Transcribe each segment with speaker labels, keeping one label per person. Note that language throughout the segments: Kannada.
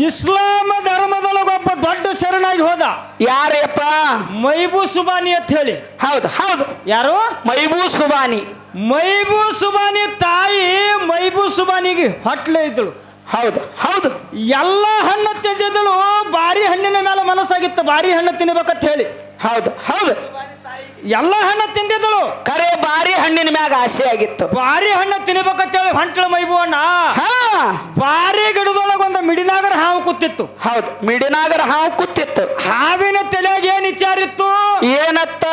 Speaker 1: ಇಸ್ಲಾಂ ಧರ್ಮದೊಳಗ ಒಬ್ಬ ದೊಡ್ಡ ಶರಣಾಗಿ ಹೋದ.
Speaker 2: ಯಾರಪ್ಪ
Speaker 1: ಮೈಬೂ ಸುಬಾನಿ ಅಂತ ಹೇಳಿ.
Speaker 2: ಹೌದು ಹೌದು.
Speaker 1: ಯಾರು?
Speaker 2: ಮೈಬೂ ಸುಬಾನಿ
Speaker 1: ಮೈಬೂ ಸುಬಾನಿ ತಾಯಿ ಮೈಬೂ ಸುಬಾನಿಗೆ ಹೊಟ್ಲೆ ಇದ್ದಳು.
Speaker 2: ಹೌದು ಹೌದು.
Speaker 1: ಎಲ್ಲ ಹಣ್ಣು ತಿಂದಿದ್ದಳು ಬಾರಿ ಹಣ್ಣಿನ ಮೇಲೆ ಮನಸ್ಸಾಗಿತ್ತು ಬಾರಿ ಹಣ್ಣು ತಿನ್ಬೇಕಂತ ಹೇಳಿ.
Speaker 2: ಹೌದು ಹೌದು.
Speaker 1: ಎಲ್ಲ ಹಣ್ಣು ತಿಂದಿದ್ದಳು.
Speaker 2: ಕರೆ ಬಾರಿ ಹಣ್ಣಿನ ಮ್ಯಾಗ ಆಸೆ ಆಗಿತ್ತು.
Speaker 1: ಬಾರಿ ಹಣ್ಣು ತಿನ್ಬೇಕಂತೇಳಿ ಹೇಳಿ ಮೈಬುವಣ್ಣ. ಮೈಬೂ ಅಣ್ಣ
Speaker 2: ಹಾ.
Speaker 1: ಬಾರಿ ಗಿಡದೊಳಗ ಒಂದು ಮಿಡಿನಾಗರ ಹಾವು ಕೂತಿತ್ತು.
Speaker 2: ಹೌದು ಮಿಡಿನಾಗರ ಹಾವು ಕೂತಿತ್ತು.
Speaker 1: ಹಾವಿನ ತಲೆಯಾಗ ಏನ್ ವಿಚಾರ ಇತ್ತು?
Speaker 2: ಏನತ್ತ?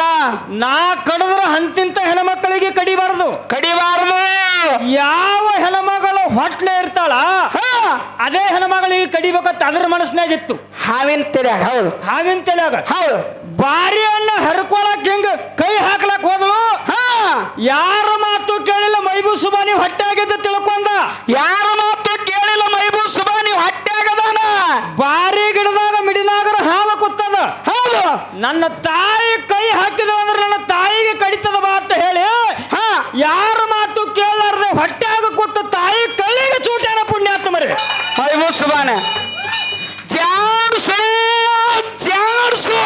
Speaker 1: ನಾ ಕಡದ್ರ ಹಂತಿಂತ ಹೆಣ್ಮಕ್ಕಳಿಗೆ ಕಡಿಬಾರದು.
Speaker 2: ಕಡಿಬಾರದು.
Speaker 1: ಯಾವ ಹೆಣ್ಮಗಳು ಹೊಟ್ಲೆ ಇರ್ತಾಳ
Speaker 2: ಹಾ.
Speaker 1: ಅದೇ ಹೆಣ್ಮಗಳಿಗೆ ಕಡಿಬೇಕಂತ ಅದ್ರ ಮನಸ್ಸಿನಾಗಿತ್ತು.
Speaker 2: ಹಾವಿನ ತಲೆಯಾಗ ಹೌದು.
Speaker 1: ಹಾವಿನ ತಲೆಯಾಗ.
Speaker 2: ಹೌದು.
Speaker 1: ಬಾರಿ ಅನ್ನ ಹರ್ಕೊಳಕ್ ಹಿಂಗ ಕೈ ಹಾಕ್ಲಕ್ ಹೋದಳು
Speaker 2: ಹಾ
Speaker 1: ಯಾರ ಮಾತು ಕೇಳಿಲ್ಲ ಮೈಬೂ ಸುಬಾನಿ ಹೊಟ್ಟೆ ಆಗಿದ್ದ ತಿಳ್ಕೊಂಡ
Speaker 2: ಯಾರ ಮಾತು ಕೇಳಿಲ್ಲ ಮೈಬೂ ಸುಬಾ ನೀವು ಹಟ್ಟ್ಯಾಗದಾನ
Speaker 1: ಬಾರಿ ಗಿಡದಾಗ ಮಿಡಿನಾಗರ ಹಾವ ಕೂತದ
Speaker 2: ಹೌದು
Speaker 1: ನನ್ನ ತಾಯಿ ಕೈ ಹಾಕಿದ ಅಂದ್ರೆ ನನ್ನ ತಾಯಿಗೆ ಕಡಿತದ ಬಾ ಅಂತ ಹೇಳಿ
Speaker 2: ಹಾ
Speaker 1: ಯಾರ ಮಾತು ಕೇಳಾರ್ದೆ ಹೊಟ್ಟೆಯಾಗ ಕೂತ ತಾಯಿ ಕಳ್ಳಿಗೆ ಚೂಟ್ಯಾನ ಪುಣ್ಯಾತ್ಮ ಮರಿ
Speaker 2: ಮೈಬೂ ಸುಬಾನ ಜಾಡ್ಸು ಜಾಡ್ಸು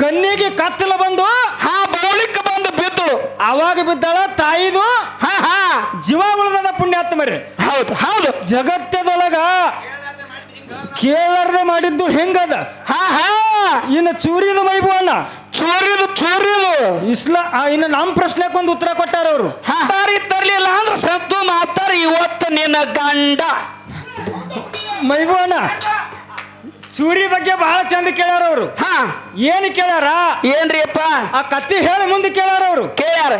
Speaker 1: ಕಣ್ಣಿಗೆ ಕತ್ತಲ ಬಂದು
Speaker 2: ಹಾ ಬೌಳಿಕ ಬಂದು ಬಿದ್ದು
Speaker 1: ಅವಾಗ ಬಿದ್ದಾಳ ತಾಯಿದು
Speaker 2: ಹಾ ಹಾ
Speaker 1: ಜೀವ ಉಳಿದದ ಪುಣ್ಯಾತ್ಮ ಮರಿ
Speaker 2: ಹೌದು ಹೌದು
Speaker 1: ಜಗತ್ತದೊಳಗ ಕೇಳಾರ್ದೆ ಮಾಡಿದ್ದು ಹೆಂಗದ?
Speaker 2: ಹಾ ಹಾ.
Speaker 1: ಇನ್ನು ಚೂರಿದ ಮೈಬುವಣ್ಣ
Speaker 2: ಚೂರಿದು ಚೂರಿದು.
Speaker 1: ಇಸ್ಲಾ ಆ, ಇನ್ನು ನಮ್ಮ ಪ್ರಶ್ನೆಗೆ ಒಂದು ಉತ್ತರ ಕೊಟ್ಟಾರ ಅವರು.
Speaker 2: ಹಾರಿ ತರ್ಲಿಲ್ಲ ಅಂದ್ರೆ ಸದ್ದು ಮಾತಾರ ಇವತ್ತು ನಿನ್ನ ಗಂಡ.
Speaker 1: ಮೈಬುವಣ್ಣ ಚೂರಿ ಬಗ್ಗೆ ಬಹಳ ಚಂದ ಕೇಳ್ಯಾರ ಅವರು.
Speaker 2: ಹಾ.
Speaker 1: ಏನು ಕೇಳ್ಯಾರ?
Speaker 2: ಏನ್ರಿ ಅಪ್ಪ
Speaker 1: ಆ ಕತ್ತಿ ಹೇಳಿ ಮುಂದೆ ಕೇಳ್ಯಾರ ಅವರು.
Speaker 2: ಕೇಳ್ಯಾರ.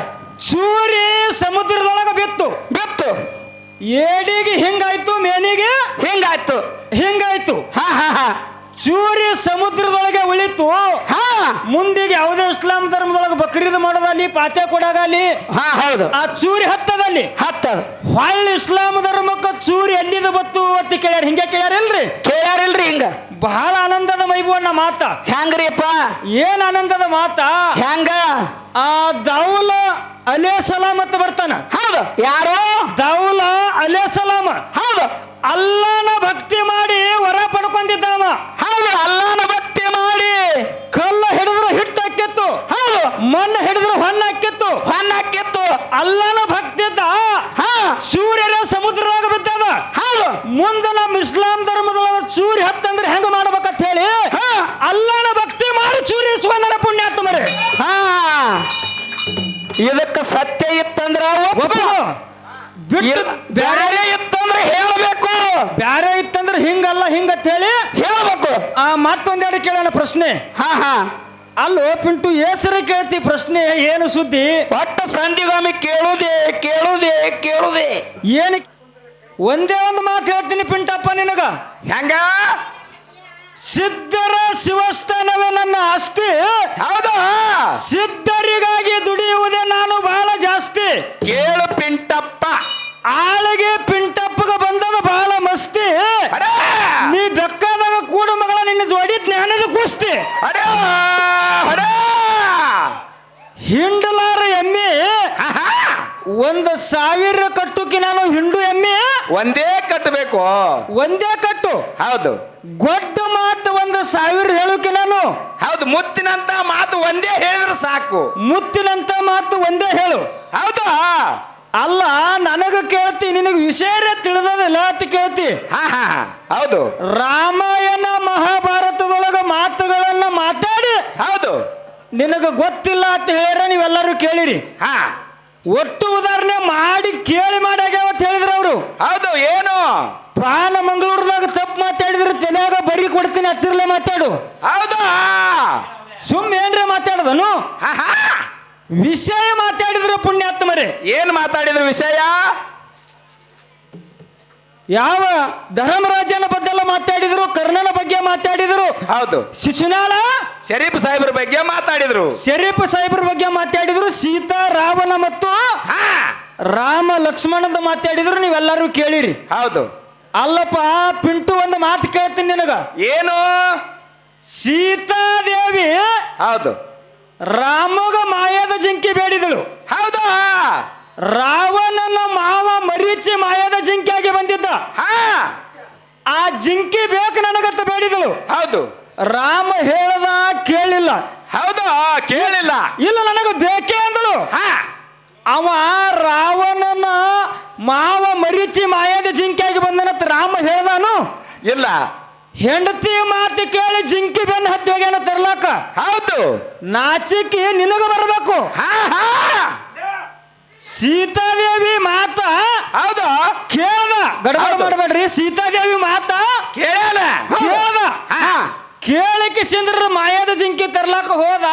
Speaker 1: ಚೂರಿ ಸಮುದ್ರದೊಳಗ ಬಿತ್ತು.
Speaker 2: ಬಿತ್ತು.
Speaker 1: ಏಡಿಗೆ ಹಿಂಗಾಯ್ತು ಮೇನಿಗೆ?
Speaker 2: ಹಿಂಗಾಯ್ತು.
Speaker 1: ಹಿಂಗಾಯ್ತು.
Speaker 2: ಹಾ ಹಾ ಹಾ.
Speaker 1: ಚೂರಿ ಸಮುದ್ರದೊಳಗೆ ಉಳಿತು.
Speaker 2: ಹಾ.
Speaker 1: ಮುಂದಿಗೆ ಯಾವುದೇ ಇಸ್ಲಾಂ ಧರ್ಮದೊಳಗೆ ಬಕ್ರೀದ್ ಮಾಡೋದಲ್ಲಿ ಪಾತ್ಯ ಕೊಡಾಗಲಿ
Speaker 2: ಹಾ ಹೌದು.
Speaker 1: ಆ ಚೂರಿ ಹತ್ತದಲ್ಲಿ.
Speaker 2: ಹತ್ತದ.
Speaker 1: ಹೊಳ್ಳಿ ಇಸ್ಲಾಂ ಧರ್ಮಕ್ಕ ಚೂರಿ ಎಲ್ಲಿಂದ ಬತ್ತು ಅಂತ ಕೇಳ್ಯಾರ? ಹಿಂಗೆ ಕೇಳ್ಯಾರಿಲ್ರಿ
Speaker 2: ಕೇಳ್ಯಾರಿಲ್ರಿ ಹಿಂಗ.
Speaker 1: ಬಹಳ ಆನಂದದ ಮೈಬುವಣ್ಣ ಮಾತ.
Speaker 2: ಹೆಂಗ್ರಿಪ್ಪ?
Speaker 1: ಏನ್ ಆನಂದದ ಮಾತ?
Speaker 2: ಹೆಂಗ?
Speaker 1: ಆ ದೌಲ ಅಲೇ ಸಲಾಮ್ ಅಂತ ಬರ್ತಾನ.
Speaker 2: ಹೌದು. ಯಾರೋ?
Speaker 1: ದೌಲ ಅಲೆ ಸಲಾಮ
Speaker 2: ಹೌದು.
Speaker 1: ಅಲ್ಲನ ಭಕ್ತಿ ಮಾಡಿ ವರ ಪಡ್ಕೊಂಡಿದ್ದಾವ.
Speaker 2: ಹೌದು ಅಲ್ಲಾನ ಭಕ್ತಿ ಮಾಡಿ
Speaker 1: ಕಲ್ಲ ಹಿಡಿದ್ರೆ ಹಿಟ್ಟು ಹಾಕಿತ್ತು
Speaker 2: ಹೌದು
Speaker 1: ಮಣ್ಣು ಹಿಡಿದ್ರೆ ಹೊನ್ನ ಹಾಕಿತ್ತು
Speaker 2: ಹೊನ್ನ ಹಾಕಿತ್ತು
Speaker 1: ಅಲ್ಲನ ಭಕ್ತಿ ಇದ್ದ
Speaker 2: ಹಾ
Speaker 1: ಸೂರ್ಯರ ಸಮುದ್ರದಾಗ ಬಿದ್ದದ
Speaker 2: ಹೌದು
Speaker 1: ಮುಂದೆ ನಮ್ಮ ಇಸ್ಲಾಂ ಧರ್ಮದೊಳಗ ಚೂರಿ ಹತ್ತಂದ್ರೆ ಹೆಂಗ ಮಾಡ್ಬೇಕಂತ ಹೇಳಿ
Speaker 2: ಹಾ.
Speaker 1: ಅಲ್ಲನ ಭಕ್ತಿ ಮಾಡಿ ಚೂರಿ ಸುವರ್ಣನ ಪುಣ್ಯಾತ್ಮರೇ
Speaker 2: ಹಾ ಇದಕ್ಕ ಸತ್ಯ ಇತ್ತಂದ್ರ ಒಪ್ಪು.
Speaker 1: ಬಿಟ್ಟು
Speaker 2: ಇಲ್ಲ,
Speaker 1: ಬ್ಯಾರೆ
Speaker 2: ಬ್ಯಾರೆ ಇತ್ತಂದ್ರೆ ಹೇಳಬೇಕು.
Speaker 1: ಬ್ಯಾರೆ ಇತ್ತಂದ್ರ ಹಿಂಗಲ್ಲ ಹಿಂಗಂತ ಹೇಳಿ
Speaker 2: ಹೇಳಬೇಕು.
Speaker 1: ಆ ಮತ್ತೊಂದೆರಡು ಕೇಳೋಣ ಪ್ರಶ್ನೆ.
Speaker 2: ಹಾ ಹಾ.
Speaker 1: ಅಲ್ಲೋ ಪಿಂಟು ಹೆಸರು ಕೇಳ್ತಿ ಪ್ರಶ್ನೆ ಏನು ಸುದ್ದಿ?
Speaker 2: ಒಟ್ಟ ಸಂಧಿಗಾಮಿ ಕೇಳುದೇ ಕೇಳುದೇ ಕೇಳುದೇ.
Speaker 1: ಏನು ಒಂದೇ ಒಂದು ಮಾತು ಹೇಳ್ತೀನಿ ಪಿಂಟಪ್ಪ ನಿನಗ.
Speaker 2: ಹೆಂಗ?
Speaker 1: ಸಿದ್ಧರ ಶಿವಸ್ಥಾನವೇ ನನ್ನ ಆಸ್ತಿ
Speaker 2: ಹೌದು?
Speaker 1: ಸಿದ್ಧರಿಗಾಗಿ ದುಡಿಯುವುದೇ ನಾನು ಬಹಳ ಜಾಸ್ತಿ
Speaker 2: ಕೇಳು ಪಿಂಟಪ್ಪ
Speaker 1: ಆಳಿಗೆ ಪಿಂಟಪ್ಪಗ ಬಂದದ ಬಹಳ ಮಸ್ತಿ
Speaker 2: ಅಡ
Speaker 1: ನೀ ಬೆಕ್ಕದಾಗ ಕೂಡ ಮಗಳ ನಿನ್ನ ಜೋಡಿ ಜ್ಞಾನದ ಕುಸ್ತಿ
Speaker 2: ಅಡ ಅಡ
Speaker 1: ಹಿಂಡಲಾರ ಎಮ್ಮೆ ಒಂದು ಸಾವಿರ ಕಟ್ಟುಕಿ ನಾನು ಹಿಂಡು ಎಮ್ಮೆ?
Speaker 2: ಒಂದೇ ಕಟ್ಟಬೇಕು.
Speaker 1: ಒಂದೇ ಕಟ್ಟು?
Speaker 2: ಹೌದು.
Speaker 1: ಗೊಡ್ಡ ಮಾತು ಒಂದು ಸಾವಿರ ಹೇಳುಕೆ ನಾನು?
Speaker 2: ಹೌದು ಮುತ್ತಿನಂತ ಮಾತು ಒಂದೇ ಹೇಳಿದ್ರೆ ಸಾಕು.
Speaker 1: ಮುತ್ತಿನಂತ ಮಾತು ಒಂದೇ ಹೇಳು.
Speaker 2: ಹೌದು?
Speaker 1: ಅಲ್ಲ ನನಗ ಕೇಳ್ತಿ ನಿನಗೆ ವಿಷಯ ತಿಳಿದದಿಲ್ಲ ಅಂತ ಕೇಳ್ತಿ.
Speaker 2: ಹಾ ಹಾ ಹಾ. ಹೌದು.
Speaker 1: ರಾಮಾಯಣ ಮಹಾಭಾರತದೊಳಗ ಮಾತುಗಳನ್ನ ಮಾತಾಡಿ.
Speaker 2: ಹೌದು.
Speaker 1: ನಿನಗ ಗೊತ್ತಿಲ್ಲ ಅಂತ ಹೇಳ್ಯಾರ ನೀವೆಲ್ಲರೂ ಕೇಳಿರಿ.
Speaker 2: ಹಾ.
Speaker 1: ಒಟ್ಟು ಉದಾಹರಣೆ ಮಾಡಿ ಕೇಳಿ ಮಾಡ್ಯಾಗ್ಯಾವ ಅಂತ ಹೇಳಿದ್ರು ಅವರು.
Speaker 2: ಹೌದು ಏನು?
Speaker 1: ಪ್ರಾಣ ಮಂಗಳೂರದಾಗ ತಪ್ಪು ಮಾತಾಡಿದ್ರೆ ತಲೆಯಾಗ ಬರಿ ಕೊಡ್ತೀನಿ ಹತ್ತಿರಲೇ ಮಾತಾಡು.
Speaker 2: ಹೌದು?
Speaker 1: ಸುಮ್ ಏನ್ರೆ ಮಾತಾಡದನು? ವಿಷಯ ಮಾತಾಡಿದ್ರು ಪುಣ್ಯಾತ್ಮರೇ.
Speaker 2: ಏನ್ ಮಾತಾಡಿದ್ರು ವಿಷಯ?
Speaker 1: ಯಾವ ಧರ್ಮರಾಜನ ಬಗ್ಗೆ ಮಾತಾಡಿದ್ರು ಕರ್ಣನ ಬಗ್ಗೆ ಮಾತಾಡಿದ್ರು?
Speaker 2: ಹೌದು.
Speaker 1: ಶಿಶುನಾಳ?
Speaker 2: ಶರೀಫ್ ಸಾಹೇಬ್ರ ಬಗ್ಗೆ ಮಾತಾಡಿದ್ರು.
Speaker 1: ಶರೀಫ್ ಸಾಹೇಬ್ರ ಬಗ್ಗೆ ಮಾತಾಡಿದ್ರು ಸೀತಾ ರಾವಣ ಮತ್ತು ರಾಮ ಲಕ್ಷ್ಮಣದ ಮಾತಾಡಿದ್ರು ನೀವೆಲ್ಲರೂ ಕೇಳಿರಿ.
Speaker 2: ಹೌದು.
Speaker 1: ಅಲ್ಲಪ್ಪ ಪಿಂಟು ಒಂದು ಮಾತು ಕೇಳ್ತೀನಿ ನಿನಗ.
Speaker 2: ಏನು?
Speaker 1: ಸೀತಾದೇವಿ
Speaker 2: ಹೌದು.
Speaker 1: ರಾಮಗ ಮಾಯದ ಜಿಂಕಿ ಬೇಡಿದಳು.
Speaker 2: ಹೌದು?
Speaker 1: ರಾವಣನ ಮಾವ ಮರೀಚಿ ಮಾಯದ ಜಿಂಕೆಯಾಗಿ ಬಂದಿದ್ದ.
Speaker 2: ಹಾ.
Speaker 1: ಆ ಜಿಂಕೆ ಬೇಕು ನನಗತ್ತ ಬೇಡಿದಳು.
Speaker 2: ಹೌದು.
Speaker 1: ರಾಮ ಹೇಳದ ಕೇಳಿಲ್ಲ.
Speaker 2: ಹೌದು ಕೇಳಿಲ್ಲ.
Speaker 1: ಇಲ್ಲ ನನಗೆ ಬೇಕೇ ಅಂದಳು.
Speaker 2: ಹಾ.
Speaker 1: ಅವ ರಾವಣನ ಮಾವ ಮರೀಚಿ ಮಾಯದ ಜಿಂಕೆಯಾಗಿ ಬಂದನಂತ ರಾಮ ಹೇಳ್ದಾನು?
Speaker 2: ಇಲ್ಲ.
Speaker 1: ಹೆಂಡತಿ ಮಾತು ಕೇಳಿ ಜಿಂಕಿ ಬೆನ್ನ ಹತ್ತಿ ಹೋಗ್ಯಾನ ತರ್ಲಾಕ?
Speaker 2: ಹೌದು.
Speaker 1: ನಾಚಿಕೆ ನಿನಗ ಬರಬೇಕು.
Speaker 2: ಹಾ ಹಾ.
Speaker 1: ಸೀತಾದೇವಿ ಮಾತ
Speaker 2: ಹೌದು.
Speaker 1: ಕೇಳದ. ಗಡಬಡ. ಮಾಡಬೇಡ್ರಿ. ಸೀತಾದೇವಿ ಮಾತ ಕೇಳದ.
Speaker 2: ಕೇಳದ.
Speaker 1: ಕೇಳಿಕೆ ಚಂದ್ರ ಮಾಯಾದ ಜಿಂಕೆ ತರ್ಲಾಕ ಹೋದ.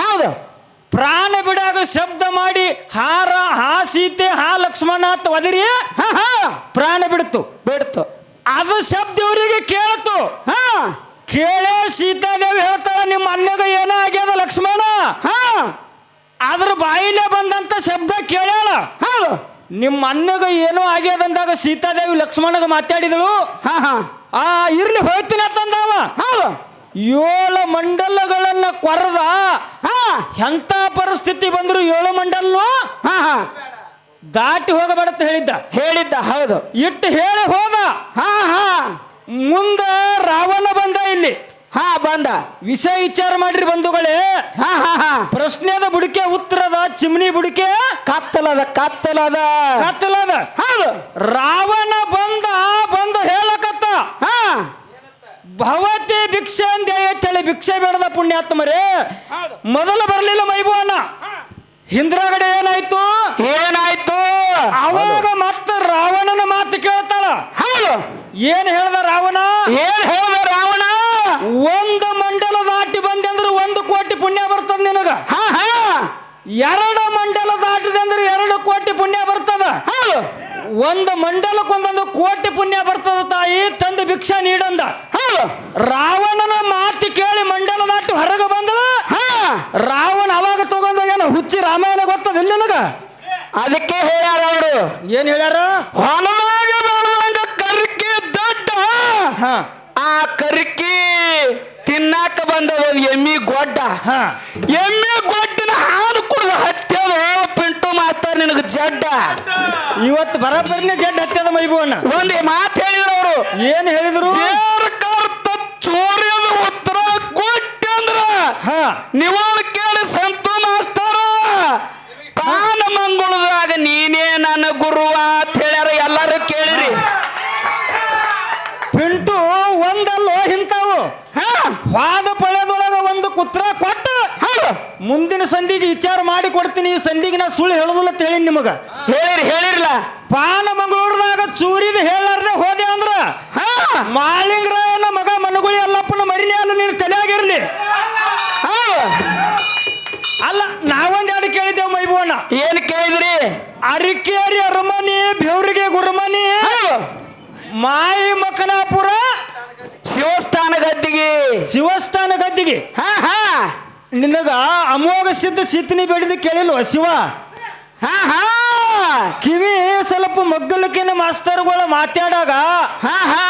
Speaker 2: ಹೌದು.
Speaker 1: ಪ್ರಾಣ ಬಿಡಾಗ ಶಬ್ದ ಮಾಡಿ ಹಾರ ಹಾ ಸೀತೆ ಹಾ ಲಕ್ಷ್ಮಣ ಅಂತ ಒದರಿ
Speaker 2: ಹಾ ಹಾ.
Speaker 1: ಪ್ರಾಣ ಬಿಡ್ತು.
Speaker 2: ಬಿಡ್ತು.
Speaker 1: ಅದು ಶಬ್ದ ಇವರಿಗೆ ಕೇಳ್ತು.
Speaker 2: ಹಾ.
Speaker 1: ಕೇಳೇ ಸೀತಾದೇವಿ ಹೇಳ್ತಾಳ ನಿಮ್ಮ ಅಣ್ಣಗ ಏನೇ ಆಗ್ಯದ ಲಕ್ಷ್ಮಣ?
Speaker 2: ಹಾ.
Speaker 1: ಅದ್ರ ಬಾಯಿಲೆ ಬಂದಂತ ಶಬ್ದ ಕೇಳ್ಯಾಳ.
Speaker 2: ಹೌದು.
Speaker 1: ನಿಮ್ಮ ಅನ್ನಗ ಏನೋ ಆಗ್ಯದ ಅಂದಾಗ ಸೀತಾದೇವಿ ಲಕ್ಷ್ಮಣಗ ಮಾತಾಡಿದಳು.
Speaker 2: ಹಾ ಹಾ.
Speaker 1: ಆ ಇರ್ಲಿ ಹೋಗ್ತೀನಿ ಅಂತಂದವ
Speaker 2: ಹೌದು.
Speaker 1: ಏಳು ಮಂಡಲಗಳನ್ನ ಕೊರದ
Speaker 2: ಹಾ.
Speaker 1: ಎಂತ ಪರಿಸ್ಥಿತಿ ಬಂದ್ರು ಏಳು ಮಂಡಲ್ನು?
Speaker 2: ಹಾ ಹಾ.
Speaker 1: ದಾಟಿ ಹೋಗಬೇಡಂತ ಹೇಳಿದ್ದ.
Speaker 2: ಹೇಳಿದ್ದ ಹೌದು.
Speaker 1: ಇಟ್ಟು ಹೇಳಿ ಹೋದ.
Speaker 2: ಹಾ ಹಾ.
Speaker 1: ಮುಂದ ರಾವಣ ಬಂದ ಇಲ್ಲಿ.
Speaker 2: ಹಾ ಬಂದ.
Speaker 1: ವಿಷಯ ವಿಚಾರ ಮಾಡ್ರಿ ಬಂಧುಗಳೇ.
Speaker 2: ಹಾ ಹಾ ಹಾ.
Speaker 1: ಪ್ರಶ್ನೆದ ಬುಡಿಕೆ ಉತ್ತರದ ಚಿಮ್ನಿ ಬುಡಿಕೆ.
Speaker 2: ಕತ್ತಲದ ಕತ್ತಲದ.
Speaker 1: ಕತ್ತಲದ.
Speaker 2: ಹೌದು.
Speaker 1: ರಾವಣ ಬಂದ ಬಂದ ಹೇಳಕತ್ತ.
Speaker 2: ಹಾ.
Speaker 1: ಭವತಿ ಭಿಕ್ಷೆ ಅಂದೆ ಅಂತೇಳಿ ಭಿಕ್ಷೆ ಬೇಡದ ಪುಣ್ಯಾತ್ಮರೇ. ಮೊದಲು ಬರಲಿಲ್ಲ ಮೈಬುವನ ಹಿಂದ್ರಗಡೆ ಏನಾಯ್ತು?
Speaker 2: ಏನಾಯ್ತು?
Speaker 1: ಅವಾಗ ಮತ್ತೆ ರಾವಣನ ಮಾತು ಕೇಳ್ತಾಳ.
Speaker 2: ಹೌದು.
Speaker 1: ಏನ್ ಹೇಳ್ದ ರಾವಣ?
Speaker 2: ಏನ್ ಹೇಳ್ದ ರಾವಣ
Speaker 1: ಒಂದು ಮಂಡಲ ದಾಟಿ ಬಂದೆ ಅಂದ್ರೆ ಒಂದು ಕೋಟಿ ಪುಣ್ಯ ಬರ್ತದ ನಿನಗ
Speaker 2: ಹಾ ಹಾ
Speaker 1: ಎರಡು ಮಂಡಲ ದಾಟಿದೆ ಅಂದ್ರೆ ಎರಡು ಕೋಟಿ ಪುಣ್ಯ ಬರ್ತದ?
Speaker 2: ಹೌದು.
Speaker 1: ಒಂದು ಮಂಡಲಕ್ಕೊಂದೊಂದು ಕೋಟಿ ಪುಣ್ಯ ಬರ್ತದ ತಾಯಿ ತಂದು ಭಿಕ್ಷಾ ನೀಡಂದ.
Speaker 2: ಹೌದು.
Speaker 1: ರಾವಣನ ಮಾತು ಕೇಳಿ ಮಂಡಲ ದಾಟಿ ಹೊರಗೆ ಬಂದಳು?
Speaker 2: ಹಾ.
Speaker 1: ರಾವಣ ಅವಾಗ ತಗೊಂಡೋಗ್ಯಾನ ಹುಚ್ಚಿ ರಾಮಾಯಣ ಗೊತ್ತದ ಇಲ್ಲಿ ನನಗ?
Speaker 2: ಅದಕ್ಕೆ ಹೇಳ್ಯಾರ ಅವರು.
Speaker 1: ಏನ್ ಹೇಳ್ಯಾರ?
Speaker 2: ಹೊಲದಾಗ ಬೆಳೆದಂಗ ಕರ್ಕಿ ದೊಡ್ಡ.
Speaker 1: ಹಾ.
Speaker 2: ಆ ಕರ್ಕಿ ತಿನ್ನಾಕ ಬಂದ ಒಂದು ಎಮ್ಮಿ ಗೊಡ್ಡ.
Speaker 1: ಹಾ.
Speaker 2: ಎಮ್ಮೆ ಗೊಡ್ಡಿನ ಹಾಲು ಕುಡಿದು ಪಿಂಟು ಮಾತಾರ ನಿನಗೆ ಜಡ್ಡ.
Speaker 1: ಇವತ್ತು ಬರಬರ್ನೆ ಜಡ್ ಹತ್ತದ ಮೈಬೂವಣ್ಣ.
Speaker 2: ಒಂದ್ ಮಾತು ಹೇಳಿದ್ರು ಅವರು.
Speaker 1: ಏನ್ ಹೇಳಿದ್ರು?
Speaker 2: ಚೋರ್ಯದ ಉತ್ತರ ಕೊಟ್ಟಂದ್ರ
Speaker 1: ಹಾ.
Speaker 2: ನಿವಾಳ ಕೇಳಿ ಸಂತು ಮಾಸ್ತರ ಪಾನ ಮಂಗುಳದಾಗ ನೀನೇ ನನ್ನ ಗುರು ಅಂತ ಹೇಳ್ಯಾರ ಎಲ್ಲರೂ ಕೇಳಿರಿ
Speaker 1: ಪಿಂಟು ಒಂದಲ್ಲೋ ಇಂತಾವು
Speaker 2: ಹಾ
Speaker 1: ವಾದ ಪಳೆದೊಳಗ ಒಂದು ಕುತ್ರ ಕೊಟ್ಟು
Speaker 2: ಹೌದು
Speaker 1: ಮುಂದಿನ ಸಂಧಿಗೆ ವಿಚಾರ ಮಾಡಿ ಕೊಡ್ತೀನಿ ಈ ಸಂಧಿಗೆ ನಾ ಸುಳ್ಳು ಹೇಳುದಿಲ್ಲ ಅಂತ ಹೇಳಿ ನಿಮಗ.
Speaker 2: ಹೇಳಿರಿ ಹೇಳಿರ್ಲ.
Speaker 1: ಪಾನ ಮಂಗಳೂರದಾಗ ಚೂರಿದ ಹೇಳಾರ್ದೆ ಹೋದೆ ಅಂದ್ರ
Speaker 2: ಹಾ.
Speaker 1: ಮಾಳಿಂಗರಾಯನ ಮಗ ಮನಗುಳಿ ಅಲ್ಲಪ್ಪನ ಮರಿನೇ ಅಲ್ಲ ನೀನು ತಲೆಯಾಗಿರ್ಲಿ. ಅಲ್ಲ ನಾವೊಂದ್ ಎರಡು ಕೇಳಿದ್ದೇವೆ ಮೈಬೋಣ
Speaker 2: ಏನ್ ಕೇಳಿದ್ರಿ?
Speaker 1: ಅರಿಕೇರಿ ಅರಮನಿ ಬೆವ್ರಿಗೆ ಗುರುಮನಿ ಮಾಯಿ ಮಕನಾಪುರ
Speaker 2: ಶಿವಸ್ಥಾನ ಗದ್ದಿಗೆ
Speaker 1: ಶಿವಸ್ಥಾನ ಗದ್ದಿಗೆ
Speaker 2: ಹಾ ಹಾ.
Speaker 1: ನಿನಗ ಅಮೋಘ ಸಿದ್ಧ ಸೀತನಿ ಬೇಡಿದ ಕೇಳಿಲ್ವ ಶಿವ?
Speaker 2: ಹಾ ಹಾ.
Speaker 1: ಕಿವಿ ಸ್ವಲ್ಪ ಮಗ್ಗಲಕ್ಕಿನ ಮಾಸ್ತರ್ಗಳು ಮಾತಾಡಾಗ
Speaker 2: ಹಾ ಹಾ.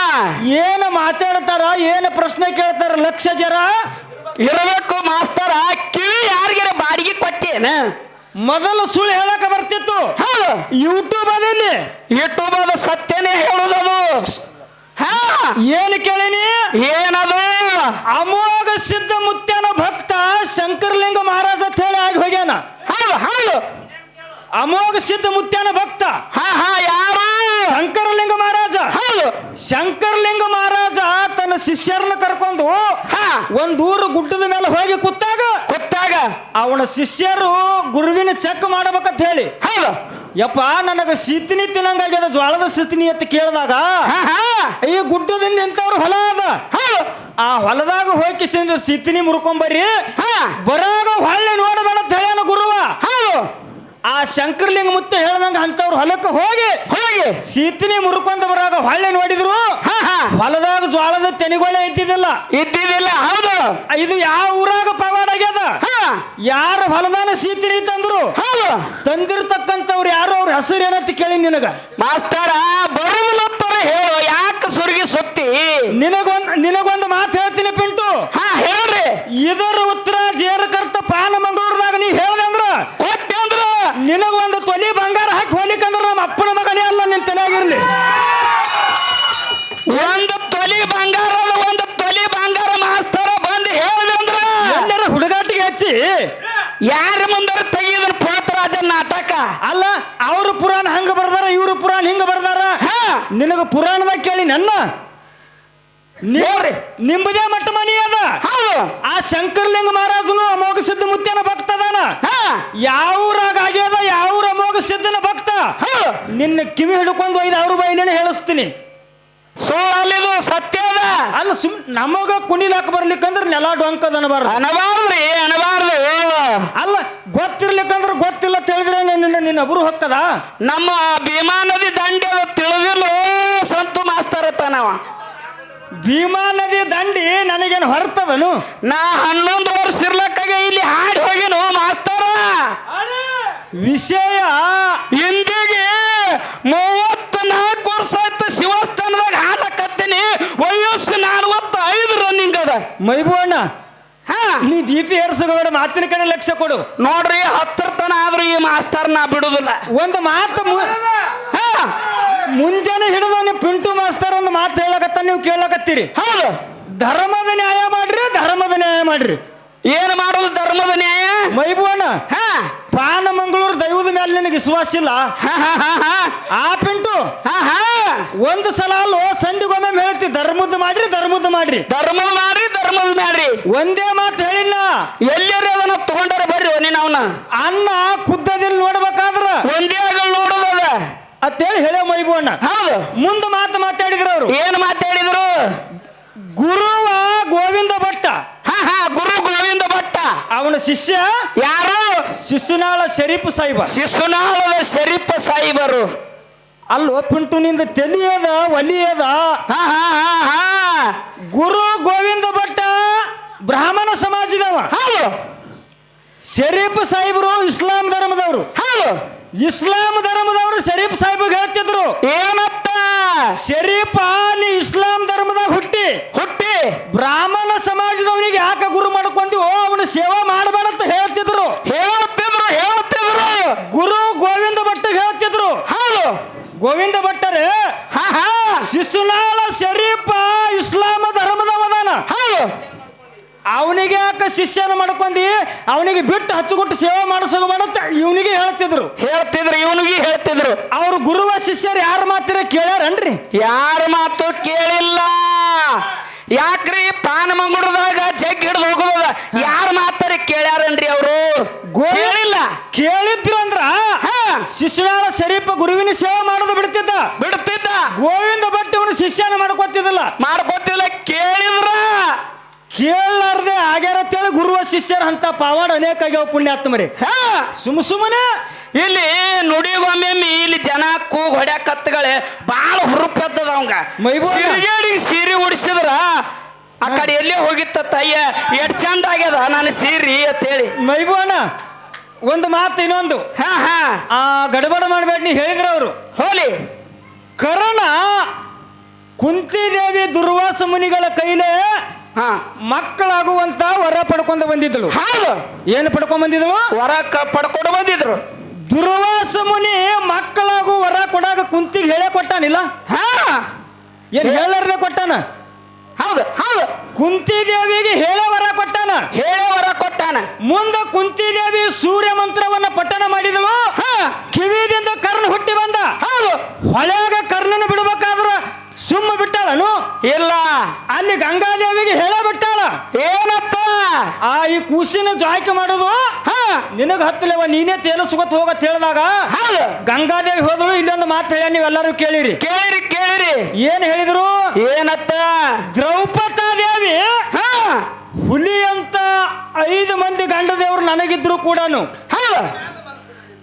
Speaker 1: ಏನು ಮಾತಾಡ್ತಾರ ಏನು ಪ್ರಶ್ನೆ ಕೇಳ್ತಾರ ಲಕ್ಷ ಜರ
Speaker 2: ಇರಬೇಕು ಮಾಸ್ತರ ಕಿವಿ ಯಾರಿಗಾರ ಬಾಡಿಗೆ ಕೊಟ್ಟೇನ?
Speaker 1: ಮೊದಲು ಸುಳ್ಳು ಹೇಳಕ ಬರ್ತಿತ್ತು.
Speaker 2: ಹೌದು.
Speaker 1: ಯೂಟ್ಯೂಬ್ ಅದಲ್ಲಿ
Speaker 2: ಯೂಟ್ಯೂಬ್ ಅದು ಸತ್ಯನೇ ಹೇಳೋದದು.
Speaker 1: ಏನು ಕೇಳಿನಿ
Speaker 2: ಏನದ?
Speaker 1: ಅಮೋಘ ಸಿದ್ಧ ಮುತ್ಯನ ಭಕ್ತ ಶಂಕರಲಿಂಗ ಮಹಾರಾಜ ಅಂತ ಹೇಳಿ ಆಗಿ ಹೋಗ್ಯಾನ.
Speaker 2: ಹೌದು ಹೌದು.
Speaker 1: ಅಮೋಘ ಸಿದ್ಧ ಮುತ್ಯನ ಭಕ್ತ
Speaker 2: ಹಾ ಹಾ ಯಾರು?
Speaker 1: ಶಂಕರಲಿಂಗ ಮಹಾರಾಜ.
Speaker 2: ಹೌದು.
Speaker 1: ಶಂಕರಲಿಂಗ ಮಹಾರಾಜ ತನ್ನ ಶಿಷ್ಯರನ್ನ ಕರ್ಕೊಂಡು
Speaker 2: ಹಾ.
Speaker 1: ಒಂದ್ ಊರು ಗುಡ್ಡದ ಮೇಲೆ ಹೋಗಿ ಕುತ್ತಾಗ
Speaker 2: ಕುತ್ತಾಗ
Speaker 1: ಅವನ ಶಿಷ್ಯರು ಗುರುವಿನ ಚೆಕ್ ಮಾಡ್ಬೇಕಂತ ಹೇಳಿ.
Speaker 2: ಹೌದು.
Speaker 1: ಯಪ್ಪ ನನಗ ಸೀತಿನಿ ತಿನ್ನಂಗಾಗ್ಯದ ಜ್ವಾಳದ ಸೀತಿನಿ ಅಂತ ಕೇಳಿದಾಗ ಈ ಗುಡ್ಡದಿಂದ ಇಂಥವ್ರು ಹೊಲ ಅದ. ಆ ಹೊಲದಾಗ ಹೋಗಿ ಸೀತಿನಿ ಮುರ್ಕೊಂಬರ್ರಿ
Speaker 2: ಹಾ.
Speaker 1: ಬರಾಗ ಹೊಳ್ಳಿ ನೋಡಬೇಡ ಅಂತ ಹೇಳ್ಯಾನ ಗುರುವ. ಆ ಶಂಕರ್ಲಿಂಗ ಮುತ್ತ ಹೇಳ್ದಂಗ ಅಂತವ್ರು ಹೊಲಕ್ಕೆ ಹೋಗಿ
Speaker 2: ಹೋಗಿ.
Speaker 1: ಸೀತನಿ ಮುರ್ಕೊಂತ ಬರಾಗ ಹೊಳ್ಳೆ ನೋಡಿದ್ರು.
Speaker 2: ಹಾ ಹಾ.
Speaker 1: ಹೊಲದಾಗ ಜ್ವಾಳದ ತೆನಿಗೊಳೆ ಇದ್ದಿದ್ದಿಲ್ಲ.
Speaker 2: ಇದ್ದಿದ್ದಿಲ್ಲ ಹೌದು.
Speaker 1: ಇದು ಯಾವ ಊರಾಗ ಪವಾಡ ಆಗ್ಯದ?
Speaker 2: ಹಾ.
Speaker 1: ಯಾರ ಹೊಲದಾನ ಸೀತಿನಿ ತಂದ್ರು?
Speaker 2: ಹೌದು.
Speaker 1: ತಂದಿರ್ತಕ್ಕಂಥವ್ರು ಯಾರು ಅವ್ರ ಹೆಸರು ಏನಂತ ಕೇಳಿ ನಿನಗ?
Speaker 2: ಮಾಸ್ತರ ಬರುವುಲ್ಲತ್ತರ ಹೇಳು ಯಾಕೆ ಸುರುಗಿ ಸುತ್ತಿ?
Speaker 1: ನಿನಗೊಂದ್ ನಿನಗೊಂದು ಮಾತು ಹೇಳ್ತೀನಿ ಪಿಂಟು.
Speaker 2: ಹಾ ಹೇಳ್ರಿ.
Speaker 1: ಇದರ ಉತ್ತರ ಜೇರಕರ್ತ
Speaker 2: ನಿನಗ
Speaker 1: ಒಂದು ತೊಲಿ ಬಂಗಾರ ಹಾಕಿ ಹೋಲಿಕಂದ್ರೆ ನಮ್ಮ ಅಪ್ಪನ ಮಗನೇ ಅಲ್ಲ ನಿನ್ ತಲೆಯಾಗಿರ್ಲಿ.
Speaker 2: ಒಂದು ತೊಲಿ ಬಂಗಾರ ಒಂದು ತೊಲಿ ಬಂಗಾರ ಮಾಸ್ತಾರ ಬಂದು ಹೇಳ್ದಂದ್ರ
Speaker 1: ಎಲ್ಲರ ಹುಡುಗಾಟಿಗೆ ಹಚ್ಚಿ.
Speaker 2: ಯಾರ ಮುಂದಾರ ತೆಗಿದ್ರ ರಾಜ ನಾಟಕ?
Speaker 1: ಅಲ್ಲ ಅವ್ರ ಪುರಾಣ ಹಂಗ ಬರ್ದಾರ ಇವ್ರ ಪುರಾಣ ಹಿಂಗ ಬರ್ದಾರ. ನಿನಗ ಪುರಾಣದ ಕೇಳಿ ನನ್ನ. ನಿ-
Speaker 2: ನಿಮ್ಮದೇ
Speaker 1: ನಿಂಬದೇ ಮಟ್ಟ ಮನಿ ಅದ.
Speaker 2: ಹೌದು.
Speaker 1: ಆ ಶಂಕರ್ಲಿಂಗ ಮಹಾರಾಜನು ಅಮೋಘ ಸಿದ್ಧ ಮುತ್ಯನ ಭಕ್ತ
Speaker 2: ಅದಾನ.
Speaker 1: ಯಾವ್ರಾಗ ಆಗ್ಯದ ಯಾವ್ರ ಅಮೋಘ ಸಿದ್ಧನ ಭಕ್ತ? ನಿನ್ನ ಕಿವಿ ಹಿಡ್ಕೊಂಡು ಒಯ್ದು ಅವ್ರ ಬೈಲೇನೆ ಹೇಳಿಸ್ತೀನಿ.
Speaker 2: ಅಲ್ಲಿದು ಸತ್ಯ ಅದ.
Speaker 1: ಅಲ್ಲ ಸುಮ್ ನಮಗ ಕುಣಿಲಾಕ ಬರ್ಲಿಕ್ಕಂದ್ರ ನೆಲ ಡೊಂಕದ ಅನಬಾರ್ದು
Speaker 2: ಅನಬಾರ್ದ್ರಿ ಅನಬಾರ್ದು.
Speaker 1: ಅಲ್ಲ ಗೊತ್ತಿರ್ಲಿಕ್ಕಂದ್ರ ಗೊತ್ತಿಲ್ಲ ತಿಳಿದ್ರೆ ನಿನ್ನ ನಿನ್ನ ಅಬ್ರು ಹೊಕ್ಕದ?
Speaker 2: ನಮ್ಮ ಭೀಮಾ ನದಿ ದಂಡೆ ತಿಳಿದಿಲ್ಲ ಸಂತು ಮಾಸ್ತಾರ ತಾನವ
Speaker 1: ಭೀಮಾ ನದಿ ದಂಡಿ ನನಗೇನು ಹೊರ್ತದನು
Speaker 2: ನಾ ಹನ್ನೊಂದು ವರ್ಷ ಇರ್ಲಕ್ಕಾಗ ಇಲ್ಲಿ ಹಾಡಿ ಹೋಗಿನೋ ಮಾಸ್ತರ.
Speaker 1: ವಿಷಯ
Speaker 2: ಇಂದಿಗೆ ಮೂವತ್ತ ನಾಲ್ಕು ವರ್ಷ ಆಯ್ತು ಶಿವಸ್ಥಾನದಾಗ ಹಾಡಕತ್ತೀನಿ ವಯಸ್ಸು ನಲ್ವತ್ತ ಐದು ರನ್ನಿಂಗ್ ಅದ.
Speaker 1: ಮೈಬೂವಣ್ಣ
Speaker 2: ಹಾ.
Speaker 1: ನೀ ದೀಪಿ ಏರ್ಸಗೋಡ ಮಾತಿನ ಕಡೆ ಲಕ್ಷ್ಯ ಕೊಡು.
Speaker 2: ನೋಡ್ರಿ ಹತ್ತರ ತನ ಆದ್ರೂ ಈ ಮಾಸ್ತರ್ ನಾ ಬಿಡುದಿಲ್ಲ.
Speaker 1: ಒಂದು ಮಾತು ಮುಂಜಾನೆ ಹಿಡಿದು ನೀವು ಪಿಂಟು ಮಾಸ್ತರ್ ಒಂದು ಮಾತು ಹೇಳಕತ್ತ ನೀವು ಕೇಳಕತ್ತೀರಿ.
Speaker 2: ಹೌದು.
Speaker 1: ಧರ್ಮದ ನ್ಯಾಯ ಮಾಡ್ರಿ ಧರ್ಮದ ನ್ಯಾಯ ಮಾಡ್ರಿ.
Speaker 2: ಏನು ಮಾಡೋದು ಧರ್ಮದ ನ್ಯಾಯ?
Speaker 1: ಮೈಬೂವಣ್ಣ
Speaker 2: ಹಾ.
Speaker 1: ಪಾನ ಮಂಗಳೂರು ದೈವದ ಮೇಲೆ ನಿನಗೆ ವಿಶ್ವಾಸ ಇಲ್ಲ?
Speaker 2: ಹಾ ಹಾ ಹಾ ಹಾ.
Speaker 1: ಆ ಪಿಂಟು?
Speaker 2: ಹಾ ಹಾ.
Speaker 1: ಒಂದು ಸಲ ಅಲ್ಲೋ ಸಂಧಿಗೊಮ್ಮೆ ಹೇಳ್ತಿ ಧರ್ಮದ ಮಾಡ್ರಿ ಧರ್ಮದ ಮಾಡ್ರಿ.
Speaker 2: ಧರ್ಮದ ಮಾಡ್ರಿ ಧರ್ಮದ ಮಾಡ್ರಿ.
Speaker 1: ಒಂದೇ ಮಾತು ಹೇಳಿಲ್ಲ.
Speaker 2: ಎಲ್ಲರೂ ಅದನ್ನ ತಗೊಂಡಾರ ಬರ್ರಿ ನೀನು ಅವನ
Speaker 1: ಅನ್ನ ಕುದ್ದದಲ್ಲಿ ನೋಡ್ಬೇಕಾದ್ರ
Speaker 2: ಒಂದೇ ನೋಡೋದ
Speaker 1: ಅಂತೇಳಿ ಹೇಳೋ ಮೈಬೂವಣ್ಣ
Speaker 2: ಹೌದು.
Speaker 1: ಮುಂದೆ ಮಾತು ಮಾತಾಡಿದ್ರು ಅವರು.
Speaker 2: ಏನು ಮಾತಾಡಿದ್ರು?
Speaker 1: ಗುರುವ ಗೋವಿಂದ ಭಟ್ಟ.
Speaker 2: ಹಾ ಹಾ ಗುರು ಗೋವಿಂದ ಭಟ್ಟ.
Speaker 1: ಅವನ ಶಿಷ್ಯ?
Speaker 2: ಯಾರು?
Speaker 1: ಶಿಶುನಾಳ ಶರೀಫ್ ಸಾಹಿಬ.
Speaker 2: ಶಿಶುನಾಳದ ಶರೀಫ ಸಾಯಿಬರು
Speaker 1: ಅಲ್ಲೋ ಪಿಂಟು ನಿಂದ ತೆಲಿಯದ ಒಲಿಯದ.
Speaker 2: ಹಾ ಹಾ ಹಾ ಹಾ.
Speaker 1: ಗುರು ಗೋವಿಂದ ಭಟ್ಟ ಬ್ರಾಹ್ಮಣ ಸಮಾಜದವ.
Speaker 2: ಹೌದು.
Speaker 1: ಶರೀಫ್ ಸಾಹಿಬರು ಇಸ್ಲಾಂ ಧರ್ಮದವರು.
Speaker 2: ಹೌದು.
Speaker 1: ಇಸ್ಲಾಂ ಧರ್ಮದವರು ಶರೀಫ್ ಸಾಹೇಬ್ ಹೇಳ್ತಿದ್ರು.
Speaker 2: ಏನಪ್ಪ?
Speaker 1: ಶರೀಫ ನೀ ಇಸ್ಲಾಂ ಧರ್ಮದಾಗ ಹುಟ್ಟಿ.
Speaker 2: ಹುಟ್ಟಿ.
Speaker 1: ಬ್ರಾಹ್ಮಣ ಸಮಾಜದವರಿಗೆ ಯಾಕೆ ಗುರು ಮಾಡ್ಕೊಂತೀವೋ ಅವನ ಸೇವಾ ಮಾಡಬೇಡ ಹೇಳ್ತಿದ್ರು.
Speaker 2: ಹೇಳ್ತಿದ್ರು ಹೇಳ್ತಿದ್ರು.
Speaker 1: ಗುರು ಗೋವಿಂದ ಭಟ್ಟ ಹೇಳ್ತಿದ್ರು.
Speaker 2: ಹೌದು.
Speaker 1: ಗೋವಿಂದ ಭಟ್ಟರೇ
Speaker 2: ಹಾ ಹಾ.
Speaker 1: ಶಿಶುನಾಳ ಶರೀಫ ಇಸ್ಲಾಂ ಧರ್ಮದವದಾನ.
Speaker 2: ಹೌದು.
Speaker 1: ಅವನಿಗೆ ಯಾಕೆ ಶಿಷ್ಯನ ಮಾಡ್ಕೊಂಡಿ? ಅವನಿಗೆ ಬಿಟ್ಟು ಹಚ್ಚುಗುಟ್ಟು ಸೇವೆ ಮಾಡಿಸೋಬೇಡ ಇವನಿಗೆ ಹೇಳ್ತಿದ್ರು.
Speaker 2: ಹೇಳ್ತಿದ್ರು ಇವನಿಗೆ ಹೇಳ್ತಿದ್ರು.
Speaker 1: ಅವ್ರ ಗುರುವ ಶಿಷ್ಯರು ಯಾರ ಮಾತಿರ ಕೇಳ್ಯಾರನ್ರಿ?
Speaker 2: ಯಾರ ಮಾತು ಕೇಳಿಲ್ಲ. ಯಾಕ್ರಿ ಪಾನಮಂಗುಳದಾಗ ಜಗ್ ಹಿಡಿದು ಹೋಗೋದ ಯಾರ ಮಾತಾರಿ ಕೇಳ್ಯಾರನ್ರಿ ಅವರು? ಕೇಳಿಲ್ಲ.
Speaker 1: ಕೇಳಿದ್ರು ಅಂದ್ರ
Speaker 2: ಹಾ.
Speaker 1: ಶಿಶುನಾಳ ಶರೀಫ ಗುರುವಿನ ಸೇವೆ ಮಾಡೋದು ಬಿಡ್ತಿದ್ದ.
Speaker 2: ಬಿಡ್ತಿದ್ದ.
Speaker 1: ಗೋವಿಂದ ಭಟ್ ಇವನು ಶಿಷ್ಯನ ಮಾಡ್ಕೊತಿದ್ದಿಲ್ಲ.
Speaker 2: ಮಾಡ್ಕೊತಿಲ್ಲ ಕೇಳಿದ್ರ.
Speaker 1: ಕೇಳಲಾರ್ದೆ ಆಗ್ಯಾರ ಅಂತೇಳಿ ಗುರುವ ಶಿಷ್ಯರ ಅಂತ ಪಾವಾಡ ಅನೇಕ ಆಗ್ಯಾವ ಪುಣ್ಯಾತ್ಮರಿ.
Speaker 2: ಹಾ
Speaker 1: ಸುಮ್ ಸುಮ್ಮನೆ
Speaker 2: ಇಲ್ಲಿ ನುಡಿಗೊಮ್ಮೆ ಇಲ್ಲಿ ಜನ ಕೂಗ್ ಹೊಡ್ಯಾಕತ್ತಗಳೇ ಬಾಳ ಹುರುಪೆತ್ತದ ಅವಂಗ.
Speaker 1: ಮೈಬೋನ.
Speaker 2: ಸಿರಿಗೇಡಿ ಸೀರೆ ಉಡಿಸಿದ್ರ ಆ ಕಡೆ ಎಲ್ಲಿ ಹೋಗಿತ್ತ ತಯ್ಯ ಎಡ್ ಚಂದ ಆಗ್ಯದ ನನ್ನ ಸೀರಿ ಅಂತೇಳಿ
Speaker 1: ಮೈಬೂವಣ್ಣ ಒಂದು ಮಾತು ಇನ್ನೊಂದು.
Speaker 2: ಹಾ ಹಾ.
Speaker 1: ಆ ಗಡಬಡ ಮಾಡಬೇಡ ನೀ ಹೇಳಿದ್ರ ಅವರು.
Speaker 2: ಹೋಲಿ.
Speaker 1: ಕುಂತಿ ಕುಂತಿದೇವಿ ದುರ್ವಾಸ ಮುನಿಗಳ ಕೈಲೇ
Speaker 2: ಹಾ.
Speaker 1: ಮಕ್ಕಳಾಗುವಂತ ವರ ಪಡ್ಕೊಂಡು ಬಂದಿದ್ದಳು
Speaker 2: ಹೌದು.
Speaker 1: ಏನು ಪಡ್ಕೊಂಡ್ ಬಂದಿದ್ರು
Speaker 2: ವರ ಕ- ಪಡ್ಕೊಂಡು ಬಂದಿದ್ರು.
Speaker 1: ದುರ್ವಾಸ ಮುನಿ ಮಕ್ಕಳಾಗು ವರ ಕೊಡಾಗ ಕುಂತಿಗೆ ಹೇಳೇ ಕೊಟ್ಟಾನಿಲ್ಲ?
Speaker 2: ಹಾ.
Speaker 1: ಏನ್ ಹೇಳಾರ್ದೆ ಕೊಟ್ಟಾನ?
Speaker 2: ಹೌದು ಹೌದು.
Speaker 1: ಕುಂತಿದೇವಿಗೆ ಹೇಳೇ ವರ ಕೊಟ್ಟಾನ?
Speaker 2: ಹೇಳೇ ವರ ಕೊಟ್ಟಾನ.
Speaker 1: ಮುಂದ ಕುಂತಿದೇವಿ ಸೂರ್ಯ ಮಂತ್ರವನ್ನ ಪಠಣ ಮಾಡಿದಳು?
Speaker 2: ಹಾ.
Speaker 1: ಕಿವಿದಿಂದ ಕರ್ಣ ಹುಟ್ಟಿ ಬಂದ?
Speaker 2: ಹೌದು.
Speaker 1: ಹೊಳೆಯಾಗ ಕರ್ಣನ ಬಿಡ್ಬೇಕಾದ್ರ ಸುಮ್ಮ ಬಿಟ್ಟಾಳನು?
Speaker 2: ಇಲ್ಲ.
Speaker 1: ಅಲ್ಲಿ ಗಂಗಾದೇವಿಗೆ ಹೇಳ ಬಿಟ್ಟಾಳ.
Speaker 2: ಏನಪ್ಪ?
Speaker 1: ಆ ಈ ಕೂಸಿನ ಜಾಯ್ಕೆ ಮಾಡೋದು?
Speaker 2: ಹಾ.
Speaker 1: ನಿನಗ ಹತ್ತಲೇವ ನೀನೇ ತೇಲು ಸುಗತ್ ಹೋಗತ್ ಹೇಳಿದಾಗ ಗಂಗಾದೇವಿ ಹೋದಳು ಇಲ್ಲೊಂದು ಮಾತು ಹೇಳ ನೀವೆಲ್ಲರೂ ಕೇಳಿರಿ.
Speaker 2: ಕೇಳಿರಿ ಕೇಳಿರಿ.
Speaker 1: ಏನ್ ಹೇಳಿದ್ರು?
Speaker 2: ಏನತ್ತ
Speaker 1: ದ್ರೌಪದಾ ದೇವಿ
Speaker 2: ಹಾ.
Speaker 1: ಹುಲಿ ಅಂತ ಐದು ಮಂದಿ ಗಂಡ ದೇವ್ರು ನನಗಿದ್ರು ಕೂಡ
Speaker 2: ಹೌದು.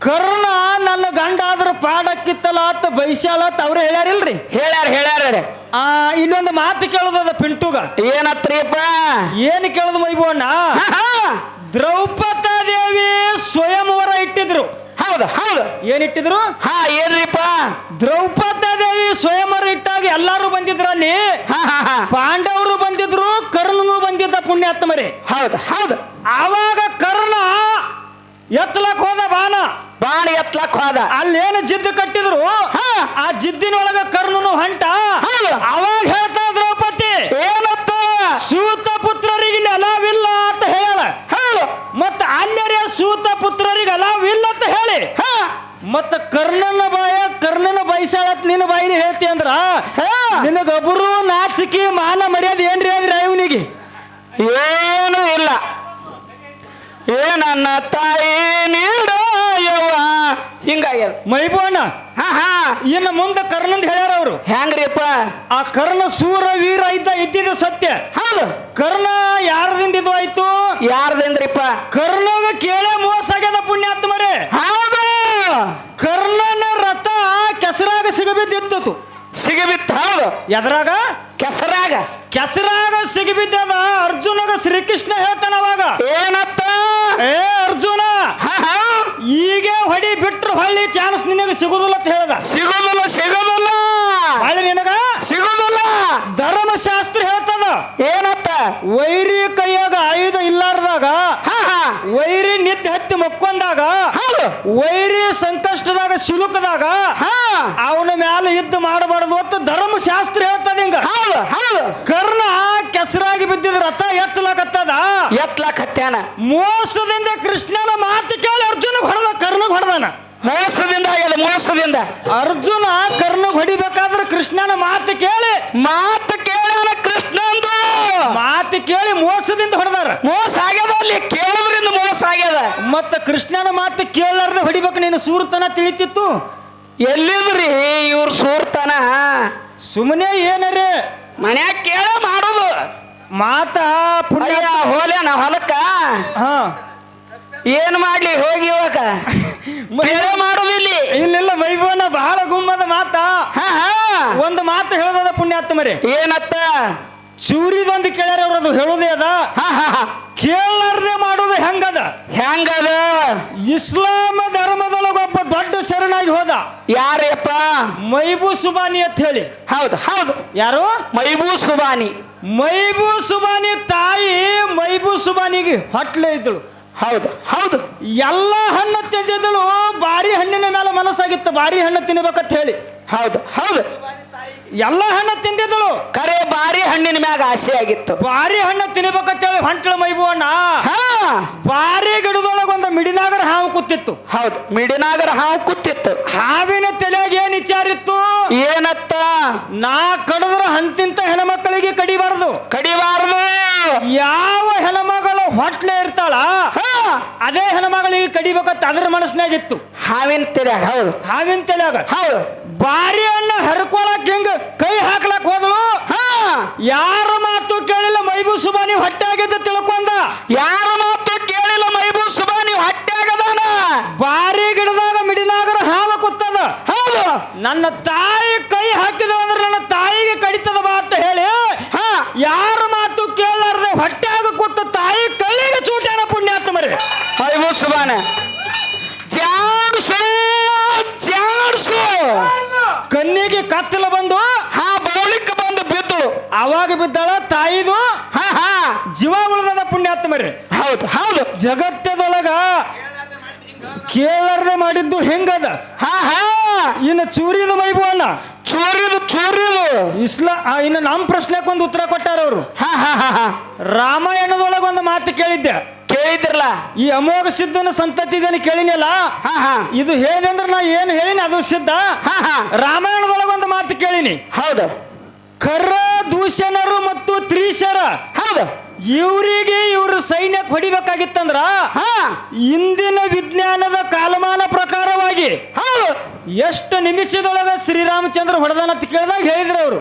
Speaker 1: ಕರ್ಣ ನನ್ನ ಗಂಡ ಆದ್ರ ಪಾಡಕ್ಕಿತ್ತಲ್ಲ ಅಂತ ಬೈಸ್ಯಾಳ ಅಂತ ಅವ್ರು ಹೇಳ್ಯಾರಿಲ್ರಿ?
Speaker 2: ಹೇಳ್ಯಾರ ಹೇಳ್ಯಾರ
Speaker 1: ಆ ಇನ್ನೊಂದು ಮಾತು ಕೇಳೋದದ ಪಿಂಟುಗ.
Speaker 2: ಏನತ್ರಿಯಪ್ಪ
Speaker 1: ಏನು ಕೇಳೋದು
Speaker 2: ಮೈಬೋಣ
Speaker 1: ದ್ರೌಪದ ದೇವಿ ಸ್ವಯಂವರ ಇಟ್ಟಿದ್ರು.
Speaker 2: ಹೌದು ಹೌದು.
Speaker 1: ಏನಿಟ್ಟಿದ್ರು
Speaker 2: ಹಾ ಏನ್ರಿಪ್ಪ?
Speaker 1: ದ್ರೌಪದ ದೇವಿ ಸ್ವಯಂವರ ಇಟ್ಟಾಗ ಎಲ್ಲಾರು ಬಂದಿದ್ರು ಅಲ್ಲಿ ಪಾಂಡವರು ಬಂದಿದ್ರು ಕರ್ಣನು ಬಂದಿದ್ದ ಪುಣ್ಯಾತ್ಮರಿ.
Speaker 2: ಹೌದು ಹೌದು.
Speaker 1: ಆವಾಗ ಕರ್ಣ ಎತ್ತಲಕ್ ಹೋದ ಬಾಣ.
Speaker 2: ಬಾಣ ಎತ್ಲಕ್ ಹೋದ.
Speaker 1: ಅಲ್ಲೇನು ಜಿದ್ದು ಕಟ್ಟಿದ್ರು?
Speaker 2: ಹಾ.
Speaker 1: ಆ ಜಿದ್ದಿನೊಳಗ ಕರ್ಣನು ಹೊಂಟ. ಅವಾಗ ಹೇಳ್ತಾ ದ್ರೌಪದಿ
Speaker 2: ಏನತ್ತ
Speaker 1: ಸೂತ ಪುತ್ರರಿಗೆ ಇಲ್ಲಿ ಅಲಾವಿಲ್ಲ ಅಂತ ಹೇಳ. ಮತ್ತ ಅಲ್ಲರೇ ಸೂತ ಪುತ್ರರಿಗೆ ಅಲಾವಿಲ್ಲ ಅಂತ ಹೇಳಿ. ಮತ್ತ ಕರ್ಣನ ಬಾಯ ಕರ್ಣನ ಬೈಸಾಳತ್ ನಿನ್ನ ಬಾಯಿನ ಹೇಳ್ತಿ ಅಂದ್ರ ನಿನಗೊಬ್ಬರು ನಾಚಿಕೆ ಮಾನ ಮರ್ಯಾದೆ ಏನ್ರಿ ಅಂದ್ರೆ ಇವನಿಗೆ?
Speaker 2: ಏನು ಇಲ್ಲ. ಏನನ್ನ ನನ್ನ ತಾಯಿ ನೀಡ ಯವ್ವ? ಹಿಂಗಾಗ್ಯದ.
Speaker 1: ಮೈಬೋಣ
Speaker 2: ಹಾ ಹಾ.
Speaker 1: ಇನ್ನು ಮುಂದೆ ಕರ್ಣಂದ್ ಹೇಳ್ಯಾರ ಅವರು.
Speaker 2: ಹೆಂಗ್ರಿಪ್ಪ
Speaker 1: ಆ ಕರ್ಣ ಸೂರ ವೀರ ಇದ್ದ ಇದ್ದಿದ್ದು ಸತ್ಯ.
Speaker 2: ಹೌದು.
Speaker 1: ಕರ್ಣ ಯಾರದಿಂದ ಇದು ಆಯ್ತು?
Speaker 2: ಯಾರದಿಂದ್ರಿಪ್ಪ?
Speaker 1: ಕರ್ಣಗ ಕೇಳೇ ಮೋಸ ಆಗ್ಯದ ಪುಣ್ಯಾತ್ಮರೇ
Speaker 2: ಹೌದು.
Speaker 1: ಕರ್ಣನ ರಥ ಕೆಸರಾಗ ಸಿಗಬಿದ್ದಿತ್ತು.
Speaker 2: ಸಿಗಬಿತ್ತು ಹೌದು.
Speaker 1: ಎದ್ರಾಗ?
Speaker 2: ಕೆಸರಾಗ.
Speaker 1: ಕೆಸರಾಗ ಸಿಗಬಿದ್ದದ ಅರ್ಜುನಗ ಶ್ರೀಕೃಷ್ಣ ಹೇಳ್ತಾನ ಅವಾಗ
Speaker 2: ಏನತ್ತ
Speaker 1: ಏ ಅರ್ಜುನ! ಈಗ ಹೊಡಿ ಬಿಟ್ರು ಹೊಳ್ಳಿ ಚಾನ್ಸ್ ನಿನಗೆ ಸಿಗುದಿಲ್ಲ ಅಂತ ಹೇಳ್ದ.
Speaker 2: ಸಿಗೋದಿಲ್ಲ ಸಿಗೋದಿಲ್ಲ.
Speaker 1: ಹೊಳ್ಳಿ ನಿನಗ
Speaker 2: ಸಿಗೋದಿಲ್ಲ.
Speaker 1: ಧರ್ಮಶಾಸ್ತ್ರ ಹೇಳ್ತದ.
Speaker 2: ಏನತ್ತ
Speaker 1: ವೈರಿ ಕೈಯಾಗ ಆಯುಧ ಇಲ್ಲಾರ್ದಾಗ ವೈರಿ ನಿದ್ದೆ ಹತ್ತಿ
Speaker 2: ಮಕ್ಕೊಂಡಾಗ
Speaker 1: ವೈರಿ ಸಂಕಷ್ಟದಾಗ ಸಿಲುಕದಾಗ
Speaker 2: ಹಾ.
Speaker 1: ಅವನ ಮ್ಯಾಲ ಯುದ್ಧ ಮಾಡಬಾರದು ಅಂತ ಧರ್ಮಶಾಸ್ತ್ರ ಹೇಳ್ತದ ಹಿಂಗ. ಕರ್ಣ ಕೆಸರಾಗಿ ಬಿದ್ದಿದ ರಥ ಎತ್ತಲಾಕತ್ತದ
Speaker 2: ಎತ್ತಲಾಕತ್ತಾನ
Speaker 1: ಮೋಸದಿಂದ ಕೃಷ್ಣನ ಮಾತು ಕೇಳಿ ಅರ್ಜುನ ಹೊಡೆದ ಕರ್ಣ ಹೊಡೆದಾನ.
Speaker 2: ಮೋಸದಿಂದ ಆಗ್ಯದ ಮೋಸದಿಂದ.
Speaker 1: ಅರ್ಜುನ ಕರ್ಣ ಹೊಡಿಬೇಕಾದ್ರೆ ಕೃಷ್ಣನ ಮಾತು ಕೇಳಿ.
Speaker 2: ಮಾತು ಕೇಳೋಣ ಕೃಷ್ಣಂದು
Speaker 1: ಮಾತು ಕೇಳಿ ಮೋಸದಿಂದ ಹೊಡೆದಾರ.
Speaker 2: ಮೋಸ ಆಗ್ಯದ ಅಲ್ಲಿ ಕೇಳೋದ್ರಿಂದ ಮೋಸ ಆಗ್ಯದ.
Speaker 1: ಮತ್ತ ಕೃಷ್ಣನ ಮಾತು ಕೇಳಲಾರ್ದೆ ಹೊಡಿಬೇಕು ನೀನು ಸೂರ್ತನ ತಿಳಿತಿತ್ತು?
Speaker 2: ಎಲ್ಲಿದ್ರಿ ಇವ್ರ ಸೂರ್ತನ?
Speaker 1: ಸುಮ್ಮನೆ ಏನರೇ?
Speaker 2: ಮನ್ಯಾಗ ಕೇಳ ಮಾಡೋದು.
Speaker 1: ಮಾತ ಪುಣ್ಯ
Speaker 2: ಅಯ್ಯ ಹೋಲ್ಯಾನ ಹೊಲಕ್ಕ?
Speaker 1: ಹಾ.
Speaker 2: ಏನ್ ಮಾಡ್ಲಿ ಹೋಗಿ ಇವಾಗ? ಕೇಳ ಮಾಡೋದಿಲ್ಲಿ
Speaker 1: ಇಲ್ಲಿಲ್ಲ ಮೈಬೋನ ಬಹಳ ಗುಮ್ಮದ ಮಾತ.
Speaker 2: ಹಾ ಹಾ.
Speaker 1: ಒಂದು ಮಾತು ಹೇಳೋದದ ಪುಣ್ಯಾತ್ಮರೇ
Speaker 2: ಏನತ್ತ
Speaker 1: ಚೂರಿದೊಂದು ಕೇಳ್ಯಾರ ಹೇಳುದೇ ಅದ.
Speaker 2: ಹಾ ಹಾ ಹಾ.
Speaker 1: ಕೇಳಲಾರ್ದೆ ಮಾಡೋದು ಹೆಂಗದ?
Speaker 2: ಹೆಂಗದ?
Speaker 1: ಇಸ್ಲಾಮ ಧರ್ಮದೊಳಗ ಒಬ್ಬ ದೊಡ್ಡ ಶರಣಾಗಿ ಹೋದ.
Speaker 2: ಯಾರಪ್ಪ
Speaker 1: ಮೈಬೂ ಸುಬಾನಿ ಅಂತ ಹೇಳಿ.
Speaker 2: ಹೌದು ಹೌದು.
Speaker 1: ಯಾರು?
Speaker 2: ಮೈಬೂ ಸುಬಾನಿ.
Speaker 1: ಮೈಬೂ ಸುಬಾನಿ ತಾಯಿ ಮೈಬೂ ಸುಬಾನಿಗೆ ಹೊಟ್ಲೆ ಇದ್ದಳು.
Speaker 2: ಹೌದು ಹೌದು.
Speaker 1: ಎಲ್ಲ ಹಣ್ಣು ತಿಂದಿದ್ದಳು ಬಾರಿ ಹಣ್ಣಿನ ಮೇಲೆ ಮನಸ್ಸಾಗಿತ್ತು ಬಾರಿ ಹಣ್ಣು ತಿನ್ಬೇಕಂತ ಹೇಳಿ.
Speaker 2: ಹೌದು ಹೌದು.
Speaker 1: ಎಲ್ಲ ಹಣ್ಣು ತಿಂದಿದ್ದಳು.
Speaker 2: ಕರೆ ಬಾರಿ ಹಣ್ಣಿನ ಮ್ಯಾಗ ಆಸೆ ಆಗಿತ್ತು
Speaker 1: ಬಾರಿ ಹಣ್ಣು ತಿನ್ಬೇಕಂತೇಳಿ ಹೊಂಟಳು ಮೈಬೂ ಅಣ್ಣ
Speaker 2: ಹಾ.
Speaker 1: ಬಾರಿ ಗಿಡದೊಳಗೆ ಒಂದು ಮಿಡಿನಾಗರ ಹಾವು ಕೂತಿತ್ತು.
Speaker 2: ಹೌದು ಮಿಡಿನಾಗರ ಹಾವು ಕೂತಿತ್ತು.
Speaker 1: ಹಾವಿನ ತಲೆಯಾಗ ಏನ್ ವಿಚಾರಿತ್ತು?
Speaker 2: ಏನತ್ತ?
Speaker 1: ನಾ ಕಡದ್ರ ಹಂತಿಂತ ಹೆಣ್ಮಕ್ಕಳಿಗೆ ಕಡಿಬಾರದು.
Speaker 2: ಕಡಿಬಾರದು.
Speaker 1: ಯಾವ ಹೆಣ್ಮಗಳು ಹೊಟ್ಲೆ ಇರ್ತಾಳ
Speaker 2: ಹಾ.
Speaker 1: ಅದೇ ಹೆಣ್ಮಗಳಿಗೆ ಕಡಿಬೇಕಂತ ಅದ್ರ ಮನಸ್ಸಿನಾಗಿತ್ತು
Speaker 2: ಹಾವಿನ ತಲೆಯಾಗ ಹೌದು.
Speaker 1: ಹಾವಿನ ತಲೆಯಾಗ.
Speaker 2: ಹೌದು.
Speaker 1: ಬಾರಿ ಅಣ್ಣ ಹರ್ಕೊಳಕ್ ಹಿಂಗ ಕೈ ಹಾಕ್ಲಕ್ ಹೋದಳು
Speaker 2: ಹಾ.
Speaker 1: ಯಾರ ಮಾತು ಕೇಳಿಲ್ಲ ಮೈಬೂ ಸುಬಾನಿ ಹೊಟ್ಟೆ ಆಗಿದ್ದ ತಿಳ್ಕೊಂಡ?
Speaker 2: ಯಾರ ಮಾತು ಕೇಳಿಲ್ಲ ಮೈಬೂ ಸುಬಾನಿ ಹೊಟ್ಟೆಯಾಗದಾನ
Speaker 1: ಬಾರಿ ಗಿಡದಾಗ ಮಿಡಿನಾಗರ ಹಾವ ಕೂತದ.
Speaker 2: ಹೌದು.
Speaker 1: ನನ್ನ ತಾಯಿ ಕೈ ಹಾಕಿದ ಅಂದ್ರೆ ನನ್ನ ತಾಯಿಗೆ ಕಡಿತದ ಬಾ ಅಂತ ಹೇಳಿ?
Speaker 2: ಹಾ.
Speaker 1: ಯಾರ ಮಾತು ಕೇಳಲಾರ್ದೆ ಹೊಟ್ಟೆಯಾಗ ಕುತ್ತ ತಾಯಿ ಕೈಗೆ ಚೂಟ್ಯಾನ ಪುಣ್ಯಾತ್ಮರಿ?
Speaker 2: ಮೈಬು ಸುಬಾನ ಜಾಡ್ಸು ಜಾಡ್ಸು
Speaker 1: ಕಣ್ಣಿಗೆ ಕತ್ತಲ ಬಂದು
Speaker 2: ಹಾ ಬೌಳಿಕ ಬಂದು ಬಿದ್ದು.
Speaker 1: ಅವಾಗ ಬಿದ್ದಾಳ ತಾಯಿದು
Speaker 2: ಹಾ ಹಾ.
Speaker 1: ಜೀವ ಉಳಿದದ ಪುಣ್ಯಾತ್ಮರಿ
Speaker 2: ಹೌದು ಹೌದು.
Speaker 1: ಜಗತ್ತದೊಳಗ ಕೇಳರ್ದೆ ಮಾಡಿದ್ದು ಹೆಂಗದ?
Speaker 2: ಹಾ ಹಾ.
Speaker 1: ಇನ್ನು ಚೂರಿದು ಮೈಬು ಅಣ್ಣ
Speaker 2: ಚೂರಿದು ಚೂರಿದು.
Speaker 1: ಇಸ್ಲಾ ಆ, ಇನ್ನು ನಮ್ಮ ಪ್ರಶ್ನೆಗೆ ಒಂದು ಉತ್ತರ ಕೊಟ್ಟಾರ ಅವರು
Speaker 2: ಹಾ ಹಾ ಹಾ ಹಾ.
Speaker 1: ರಾಮಾಯಣದೊಳಗ ಒಂದು ಮಾತು ಕೇಳಿದ್ದೆ.
Speaker 2: ಕೇಳಿದ್ರಲ್ಲ
Speaker 1: ಈ ಅಮೋಘ ಸಿದ್ಧನ ಸಂತತಿದನ ಕೇಳಿನಲ್ಲ?
Speaker 2: ಹಾ ಹಾ.
Speaker 1: ಇದು ಹೇಳಿದ್ರೆ ನಾ ಏನು ಹೇಳಿನಿ? ಅದು ಸಿದ್ಧ?
Speaker 2: ಹಾ ಹಾ.
Speaker 1: ರಾಮಾಯಣದೊಳಗ ಒಂದು ಮಾತು ಕೇಳಿನಿ.
Speaker 2: ಹೌದು.
Speaker 1: ಕರ್ರ ದೂಷಣರು ಮತ್ತು ತ್ರೀಶರ.
Speaker 2: ಹೌದು.
Speaker 1: ಇವರಿಗೆ ಇವರು ಸೈನ್ಯ ಹೊಡಿಬೇಕಾಗಿತ್ತಂದ್ರ
Speaker 2: ಹಾ.
Speaker 1: ಇಂದಿನ ವಿಜ್ಞಾನದ ಕಾಲಮಾನ ಪ್ರಕಾರವಾಗಿ
Speaker 2: ಹೌದು.
Speaker 1: ಎಷ್ಟು ನಿಮಿಷದೊಳಗ ಶ್ರೀರಾಮಚಂದ್ರ ಹೊಡೆದಾನ ಅಂತ ಕೇಳಿದಾಗ ಹೇಳಿದ್ರು ಅವರು.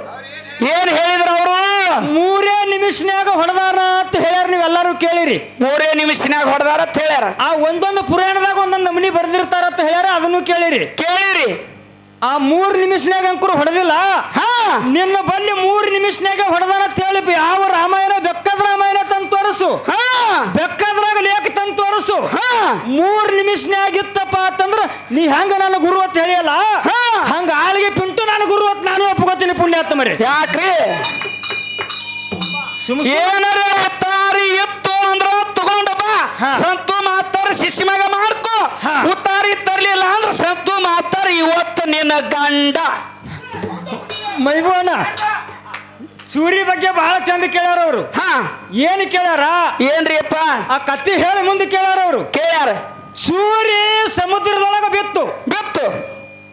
Speaker 2: ಏನ್ ಹೇಳಿದ್ರ ಅವರು?
Speaker 1: ಮೂರೇ ನಿಮಿಷನ್ಯಾಗ ಹೊಡೆದಾರ ಅಂತ ಹೇಳ್ಯಾರ ನೀವೆಲ್ಲರೂ ಕೇಳಿರಿ.
Speaker 2: ಮೂರೇ ನಿಮಿಷನ್ಯಾಗ ಹೊಡೆದಾರ ಅಂತ ಹೇಳ್ಯಾರ.
Speaker 1: ಆ ಒಂದೊಂದು ಪುರಾಣದಾಗ ಒಂದೊಂದು ನಮನಿ ಬರ್ದಿರ್ತಾರ ಅಂತ ಹೇಳ್ಯಾರ ಅದನ್ನು ಕೇಳಿರಿ.
Speaker 2: ಕೇಳಿರಿ.
Speaker 1: ಆ ಮೂರ್ ನಿಮಿಷನ್ಯಾಗ ಅಂಕರು ಹೊಡೆದಿಲ್ಲ?
Speaker 2: ಹಾ.
Speaker 1: ನಿನ್ನ ಬಲ್ಲಿ ಮೂರ್ ನಿಮಿಷನ್ಯಾಗ ಹೊಡೆದಾರ ಅಂತ ಹೇಳಿ ಯಾವ ರಾಮಾಯಣ ಬೆಕ್ಕದ ರಾಮಾಯಣ ತಂದು ತೋರಿಸು. ಬೆಕ್ಕದ್ರಾಗ ಲೇಖ ತಂದು ತೋರಿಸು.
Speaker 2: ಹಾ.
Speaker 1: ಮೂರ್ ನಿಮಿಷನಾಗಿತ್ತಪ್ಪ ಅಂತಂದ್ರ ನೀ ಹೆಂಗ ನನ್ನ ಗುರು ಅಂತ ಹೇಳಿಯಲ್ಲ?
Speaker 2: ಹಾ.
Speaker 1: ಹಂಗ ಆಳಿಗೆ ಪಿಂಟು ನಾನು ಗುರು ಅಂತ ನಾನು ಪುಣ್ಯ ಪುಣ್ಯಾತ್ಮ ಮರಿ
Speaker 2: ಯಾಕ್ರಿ? ಏನಾರ ಉತ್ತಾರಿ ಇತ್ತು ಅಂದ್ರ ತಗೊಂಡ ಬಾ. ಸಂತು ಮಾತಾರ ಶಿಶಿಮಗ ಮಾಡ್ಕೋ. ಉತ್ತಾರಿ ತರ್ಲಿಲ್ಲ ಅಂದ್ರ ಸಂತು ಮಾತಾರ ಇವತ್ತು ನಿನ್ನ ಗಂಡ.
Speaker 1: ಮೈಬೋಣ ಸೂರಿ ಬಗ್ಗೆ ಬಹಳ ಚಂದ ಕೇಳ್ಯಾರ ಅವರು.
Speaker 2: ಹಾ.
Speaker 1: ಏನು ಕೇಳ್ಯಾರ?
Speaker 2: ಏನ್ರಿ ಅಪ್ಪ
Speaker 1: ಆ ಕತ್ತಿ ಹೇಳಿ ಮುಂದೆ ಕೇಳ್ಯಾರ ಅವರು.
Speaker 2: ಕೇಳ್ಯಾರ.
Speaker 1: ಚೂರಿ ಸಮುದ್ರದೊಳಗ ಬಿತ್ತು.
Speaker 2: ಬಿತ್ತು.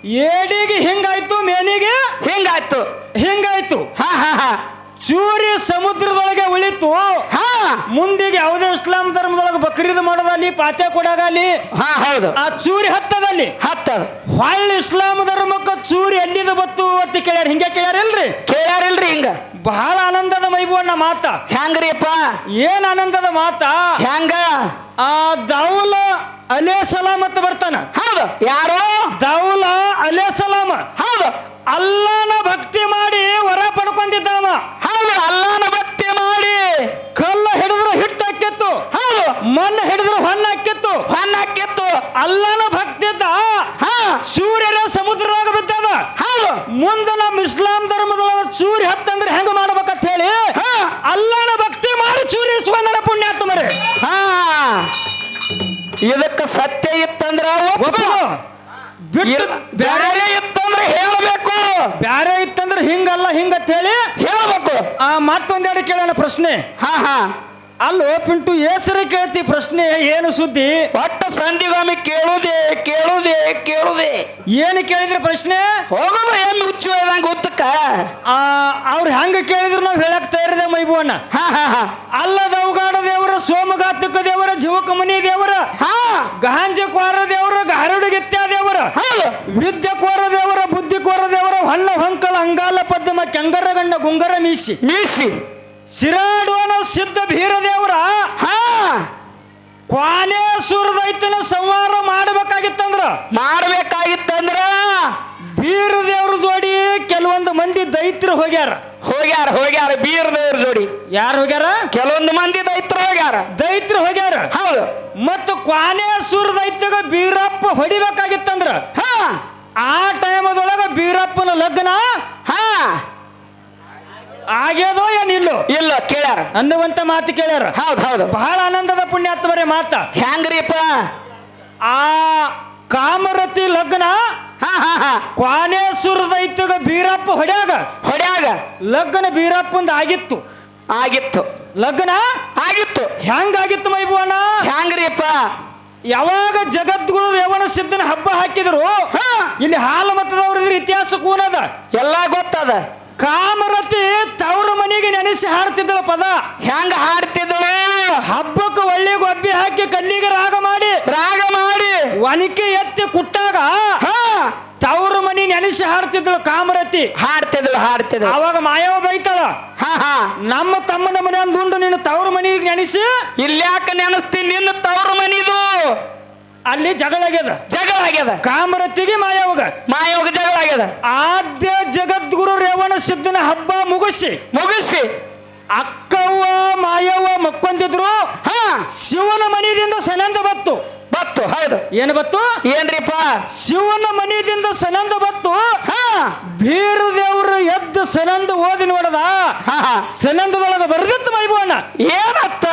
Speaker 1: ಏಡಿಗೆ ಹಿಂಗಾಯ್ತು ಮೇನಿಗೆ
Speaker 2: ಹಿಂಗಾಯ್ತು.
Speaker 1: ಹಿಂಗಾಯ್ತು.
Speaker 2: ಹಾ ಹಾ ಹಾ.
Speaker 1: ಚೂರಿ ಸಮುದ್ರದೊಳಗೆ ಉಳಿತು.
Speaker 2: ಹಾ.
Speaker 1: ಮುಂದಿಗೆ ಯಾವುದೇ ಇಸ್ಲಾಂ ಧರ್ಮದೊಳಗೆ ಬಕ್ರೀದ್ ಮಾಡೋದಲ್ಲಿ ಪಾತೆ ಕೊಡಾಗಲಿ
Speaker 2: ಹಾ ಹೌದು.
Speaker 1: ಆ ಚೂರಿ ಹತ್ತದಲ್ಲಿ.
Speaker 2: ಹತ್ತದ.
Speaker 1: ಹೊಳ್ಳಿ ಇಸ್ಲಾಂ ಧರ್ಮಕ್ಕ ಚೂರಿ ಎಲ್ಲಿಂದ ಬತ್ತು ಅಂತ ಕೇಳ್ಯಾರ? ಹಿಂಗೆ ಕೇಳ್ಯಾರಿಲ್ರಿ
Speaker 2: ಕೇಳ್ಯಾರಿಲ್ರಿ ಹಿಂಗ.
Speaker 1: ಬಹಳ ಆನಂದದ ಮೈಬೂವಣ್ಣ ಮಾತ.
Speaker 2: ಹೆಂಗ್ರಿಪ್ಪ?
Speaker 1: ಏನ್ ಆನಂದದ ಮಾತ?
Speaker 2: ಹೆಂಗ?
Speaker 1: ಆ ದೌಲ ಅಲೇ ಸಲಾಮ್ ಅಂತ ಬರ್ತಾನ.
Speaker 2: ಹೌದು. ಯಾರು?
Speaker 1: ದೌಲ ಅಲೇ ಸಲಾಮ್.
Speaker 2: ಹೌದು.
Speaker 1: ಅಲ್ಲನ ಭಕ್ತಿ ಮಾಡಿ ವರ ಪಡ್ಕೊಂಡಿದ್ದಾವ.
Speaker 2: ಹೌದು ಅಲ್ಲಾನ ಭಕ್ತಿ ಮಾಡಿ.
Speaker 1: ಕಲ್ಲ ಹಿಡಿದ್ರು ಹಿಟ್ಟು ಹಾಕಿತ್ತು.
Speaker 2: ಹೌದು.
Speaker 1: ಮಣ್ಣು ಹಿಡಿದ್ರು ಹೊನ್ನ ಹಾಕಿತ್ತು.
Speaker 2: ಹೊನ್ನ ಹಾಕಿತ್ತು.
Speaker 1: ಅಲ್ಲನ ಭಕ್ತಿ ಇದ್ದ
Speaker 2: ಹಾ.
Speaker 1: ಸೂರ್ಯರ ಸಮುದ್ರದಾಗ ಬಿದ್ದದ.
Speaker 2: ಹೌದು.
Speaker 1: ಮುಂದೆ ನಮ್ಮ ಇಸ್ಲಾಂ ಧರ್ಮದ ಸೂರ್ಯ ಹತ್ತಂದ್ರೆ ಹೆಂಗ ಮಾಡ್ಬೇಕಂತ ಹೇಳಿ
Speaker 2: ಹಾ.
Speaker 1: ಅಲ್ಲನ ಭಕ್ತಿ ಮಾಡಿ ಸೂರ್ಯ ಸುವರ್ಣ ಆತು ಮರಿ.
Speaker 2: ಹಾ. ಇದಕ್ಕ ಸತ್ಯ ಇತ್ತಂದ್ರ ಬೇರೆ
Speaker 1: ಬಿಟ್ಟು
Speaker 2: ಇಲ್ಲ, ಬ್ಯಾರೆ ಇತ್ತಂದ್ರೆ ಹೇಳಬೇಕು.
Speaker 1: ಬ್ಯಾರೆ ಇತ್ತಂದ್ರೆ ಹಿಂಗಲ್ಲ ಹಿಂಗಂತ ಹೇಳಿ
Speaker 2: ಹೇಳ್ಬೇಕು.
Speaker 1: ಆ ಮತ್ತೊಂದೆರಡು ಕೇಳೋಣ ಪ್ರಶ್ನೆ.
Speaker 2: ಹಾ ಹಾ.
Speaker 1: ಅಲ್ಲೋ ಪಿಂಟು ಹೆಸರು ಕೇಳ್ತಿ ಪ್ರಶ್ನೆ ಏನು ಸುದ್ದಿ?
Speaker 2: ಒಟ್ಟ ಸಂಧಿಗೊಮ್ಮೆ ಕೇಳುದೇ ಕೇಳುದೇ ಕೇಳುದೇ.
Speaker 1: ಏನು ಕೇಳಿದ್ರೆ ಪ್ರಶ್ನೆ?
Speaker 2: ಹೋಗೋದು ಎಮ್ಮೆ ಹುಚ್ಚು ಹೇಳ್ದಂಗ ಉತ್ತಕ್ಕ
Speaker 1: ಆ ಅವ್ರು ಹೆಂಗ ಕೇಳಿದ್ರು ನಾವು ಹೇಳಕ್ ತಯಾರಿದೆ ಮೈಬೂವಣ್ಣ.
Speaker 2: ಹಾ ಹಾ ಹಾ.
Speaker 1: ಅಲ್ಲದವುಗಾಡ ದೇವರ ಸೋಮಘಾತಕ ದೇವರ ಜೀವಕಮನಿ ದೇವರ
Speaker 2: ಹಾ.
Speaker 1: ಗಾಂಜಕೋರ ದೇವರ ಗಾರುಡಿಗಿತ್ಯ ದೇವರ
Speaker 2: ಹೌದು.
Speaker 1: ವಿದ್ಯಕೋರ ದೇವರ ಬುದ್ಧಿಕೋರ ದೇವರ ಹೊನ್ನ ಹೊಂಕಲ ಅಂಗಾಲ ಪದ್ಮ ಕೆಂಗರ ಕೆಂಗರಗಂಡ ಗುಂಗರ ಮೀಸಿ.
Speaker 2: ಮೀಸಿ.
Speaker 1: ಸಿರಾಡುವನ ಸಿದ್ಧ ಭೀರದೇವರ
Speaker 2: ಹಾ.
Speaker 1: ಕ್ವಾನೇಶ್ವರ ದೈತ್ಯನ ಸಂಹಾರ ಮಾಡಬೇಕಾಗಿತ್ತಂದ್ರ.
Speaker 2: ಮಾಡಬೇಕಾಗಿತ್ತಂದ್ರ.
Speaker 1: ಬೀರ ದೇವ್ರ ಜೋಡಿ ಕೆಲವೊಂದು ಮಂದಿ ದೈತ್ರು ಹೋಗ್ಯಾರ.
Speaker 2: ಹೋಗ್ಯಾರ ಹೋಗ್ಯಾರ ಬೀರದೇವ್ರ ಜೋಡಿ.
Speaker 1: ಯಾರು ಹೋಗ್ಯಾರ?
Speaker 2: ಕೆಲವೊಂದು ಮಂದಿ ದೈತ್ರ ಹೋಗ್ಯಾರ.
Speaker 1: ದೈತ್ರು ಹೋಗ್ಯಾರ.
Speaker 2: ಹೌದು.
Speaker 1: ಮತ್ತು ಕ್ವಾನೇಶ್ವರ ದೈತ್ಯಗ ಬೀರಪ್ಪ ಹೊಡಿಬೇಕಾಗಿತ್ತಂದ್ರ.
Speaker 2: ಹಾ.
Speaker 1: ಆ ಟೈಮದೊಳಗ ಬೀರಪ್ಪನ ಲಗ್ನ
Speaker 2: ಹಾ.
Speaker 1: ಆಗ್ಯದೋ ಏನಿಲ್ಲೋ?
Speaker 2: ಇಲ್ಲ ಕೇಳ್ಯಾರ.
Speaker 1: ಅನ್ನುವಂತ ಮಾತು ಕೇಳ್ಯಾರ.
Speaker 2: ಹೌದು ಹೌದು.
Speaker 1: ಬಹಳ ಆನಂದದ ಪುಣ್ಯಾತ್ಮರೇ ಮಾತ.
Speaker 2: ಹೆಂಗ್ರಿಪ್ಪ?
Speaker 1: ಆ ಕಾಮರತಿ ಲಗ್ನ
Speaker 2: ಹಾ ಹಾ ಹಾ.
Speaker 1: ಕ್ವಾನೇಶ್ವರ ದೈತ್ಯಗ ಬೀರಪ್ಪ ಹೊಡ್ಯಾಗ.
Speaker 2: ಹೊಡ್ಯಾಗ.
Speaker 1: ಲಗ್ನ ಬೀರಪ್ಪಂದ ಆಗಿತ್ತು.
Speaker 2: ಆಗಿತ್ತು.
Speaker 1: ಲಗ್ನ
Speaker 2: ಆಗಿತ್ತು.
Speaker 1: ಹೆಂಗಾಗಿತ್ತು ಮೈಬುವಣ್ಣ?
Speaker 2: ಹೆಂಗ್ರಿಪ್ಪ?
Speaker 1: ಯಾವಾಗ ಜಗದ್ಗುರು ರೇವಣ ಸಿದ್ಧನ ಹಬ್ಬ ಹಾಕಿದ್ರು ಇಲ್ಲಿ ಹಾಲು ಮತದವ್ರ ಇದ್ರ ಇತಿಹಾಸ ಕೂನದ.
Speaker 2: ಎಲ್ಲ ಗೊತ್ತದ.
Speaker 1: ಕಾಮರತಿ ತವ್ರ ಮನೆಗೆ ನೆನೆಸಿ ಹಾಡ್ತಿದ್ದಳು ಪದ.
Speaker 2: ಹೆಂಗ ಹಾಡ್ತಿದ್ದಳು?
Speaker 1: ಹಬ್ಬಕ್ಕೆ ಒಳ್ಳೆ ಗೊಬ್ಬಿ ಹಾಕಿ ಕಲ್ಲಿಗೆ ರಾಗ ಮಾಡಿ.
Speaker 2: ರಾಗ ಮಾಡಿ.
Speaker 1: ಒನಕೆ ಎತ್ತಿ ಕುಟ್ಟಾಗ
Speaker 2: ಹಾ.
Speaker 1: ತವ್ರ ಮನಿ ನೆನೆಸಿ ಹಾಡ್ತಿದ್ದಳು ಕಾಮರತಿ.
Speaker 2: ಹಾಡ್ತಿದ್ಳು ಹಾಡ್ತಿದ್ದಳು.
Speaker 1: ಅವಾಗ ಮಾಯವ ಬೈತಾಳ
Speaker 2: ಹಾ ಹಾ.
Speaker 1: ನಮ್ಮ ತಮ್ಮನ ಮನೆ ಅಂದುಂಡು ನೀನು ತವ್ರ ಮನಿಗೆ ನೆನೆಸಿ.
Speaker 2: ಇಲ್ಯಾಕ ನೆನೆಸ್ತೀನಿ ನಿನ್ನ ತವ್ರ ಮನಿದು?
Speaker 1: ಅಲ್ಲಿ ಜಗಳ ಆಗ್ಯದ.
Speaker 2: ಜಗಳ ಆಗ್ಯದ.
Speaker 1: ಕಾಮರತಿಗೆ ಮಾಯೋಗ
Speaker 2: ಮಾಯೋಗ ಜಗಳ ಆಗ್ಯದ.
Speaker 1: ಆದ್ಯ ಜಗದ್ಗುರು ರೇವಣ ಸಿದ್ಧನ ಹಬ್ಬ ಮುಗಿಸಿ.
Speaker 2: ಮುಗಿಸಿ.
Speaker 1: ಅಕ್ಕವ್ವ ಮಾಯವ್ವ ಮಕ್ಕೊಂದಿದ್ರು.
Speaker 2: ಹ.
Speaker 1: ಶಿವನ ಮನೆಯಿಂದ ಸನಂದ ಬತ್ತು.
Speaker 2: ಬತ್ತು ಹೌದು.
Speaker 1: ಏನ್ ಬತ್ತು?
Speaker 2: ಏನ್ರಿಪ್ಪ?
Speaker 1: ಶಿವನ ಮನೆಯಿಂದ ಸನಂದ ಬತ್ತು.
Speaker 2: ಹಾ.
Speaker 1: ಬೀರ ದೇವರು ಎದ್ದು ಸನಂದ ಓದಿನ ನೋಡದ. ಸನಂದದೊಳಗ ಬರ್ದಿತ್ತು ಮೈಬೋಣ
Speaker 2: ಏನತ್ತ?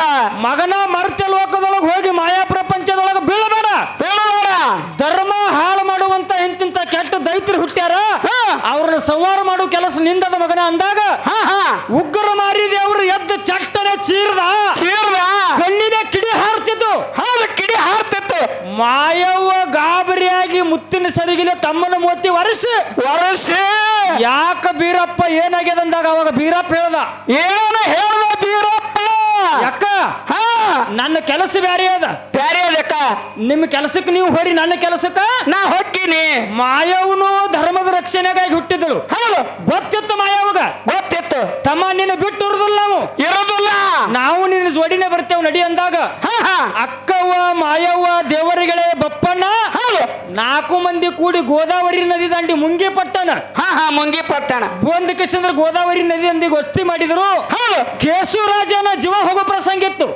Speaker 1: ಮಗನ ಮರ್ತ್ಯ ಲೋಕದೊಳಗೆ ಹೋಗಿ ಮಾಯಾ ಪ್ರಪಂಚದೊಳಗ ಬೀಳಬೇಡ.
Speaker 2: ಬೀಳಬೇಡ.
Speaker 1: ಧರ್ಮ ಹಾಳು ಮಾಡುವಂತ ಇಂತಿಂತ ಕೆಟ್ಟ ದೈತ್ರಿ ಹುಟ್ಟ್ಯಾರ. ಅವ್ರನ್ನ ಸಂಹಾರ ಮಾಡೋ ಕೆಲಸ ನಿಂದದ ಮಗನ ಅಂದಾಗ? ಉಗ್ರ ಮಾರಿ ದೇವರು ಎದ್ದು ಚಟ್ಟನೆ ಚೀರ್ದ.
Speaker 2: ಚೀರ್ದ
Speaker 1: ಕಣ್ಣಿನ ಕಿಡಿ ಹಾರ್ತಿದ್ದು
Speaker 2: ಹೌದು ಕಿಡಿ ಹಾರ್ತಿತ್ತು
Speaker 1: ಮಾಯವ್ವ ಗಾಬರಿಯಾಗಿ ಮುತ್ತಿನ ಸರಿಗಿಲೆ ತಮ್ಮನ ಮೋತಿ ಒರೆಸಿ.
Speaker 2: ವರ್ಷೆ
Speaker 1: ಯಾಕ ಬೀರಪ್ಪ ಏನಾಗ್ಯದ ಅಂದಾಗ ಅವಾಗ ಬೀರಪ್ಪ ಹೇಳ್ದ
Speaker 2: ಏನ ಹೇಳ್ದ ಬೀರಪ್ಪ?
Speaker 1: ಯಾಕ
Speaker 2: ಹಾ.
Speaker 1: ನನ್ನ ಕೆಲಸ ಬ್ಯಾರೆ ಅದ.
Speaker 2: ಬ್ಯಾರೆ ಅದಕ್ಕ
Speaker 1: ನಿಮ್ಮ ಕೆಲಸಕ್ಕೆ ನೀವು ಹೊರಿ ನನ್ನ ಕೆಲಸಕ್ಕ?
Speaker 2: ನಾ ಹೊಕ್ಕೀನಿ.
Speaker 1: ಮಾಯವನು ಧರ್ಮದ ರಕ್ಷಣೆಗಾಗಿ ಹುಟ್ಟಿದಳು.
Speaker 2: ಹೌದು.
Speaker 1: ಗೊತ್ತಿತ್ತು ಮಾಯಾವಾಗ?
Speaker 2: ಗೊತ್ತಿತ್ತು.
Speaker 1: ತಮ್ಮ ನಿನ್ನ ಬಿಟ್ಟು ಇರುದಿಲ್ಲ ನಾವು
Speaker 2: ಇರೋದಿಲ್ಲ.
Speaker 1: ನಾವು ನಿನ್ನ ಜೋಡಿನೇ ಬರ್ತೇವೆ ನಡಿ ಅಂದಾಗ. ಅಕ್ಕವ್ವ ಮಾಯವ್ವ ದೇವರಿಗಳೇ ಬಪ್ಪಣ್ಣ. ನಾಲ್ಕು ಮಂದಿ ಕೂಡಿ ಗೋದಾವರಿ ನದಿ ದಾಂಡಿ ಮುಂಗಿ ಪಟ್ಟಣ.
Speaker 2: ಹಾ ಹಾ ಮುಂಗಿ ಪಟ್ಟಣ.
Speaker 1: ಬೋಂದ ಕಿಶಂದ್ರ ಗೋದಾವರಿ ನದಿ ಅಂದಿಗೆ ವಸ್ತಿ ಮಾಡಿದ್ರು. ಕೇಶವರಾಜನ ಜೀವ ಹೋಗೋ ಪ್ರಸಂಗ ಇತ್ತು.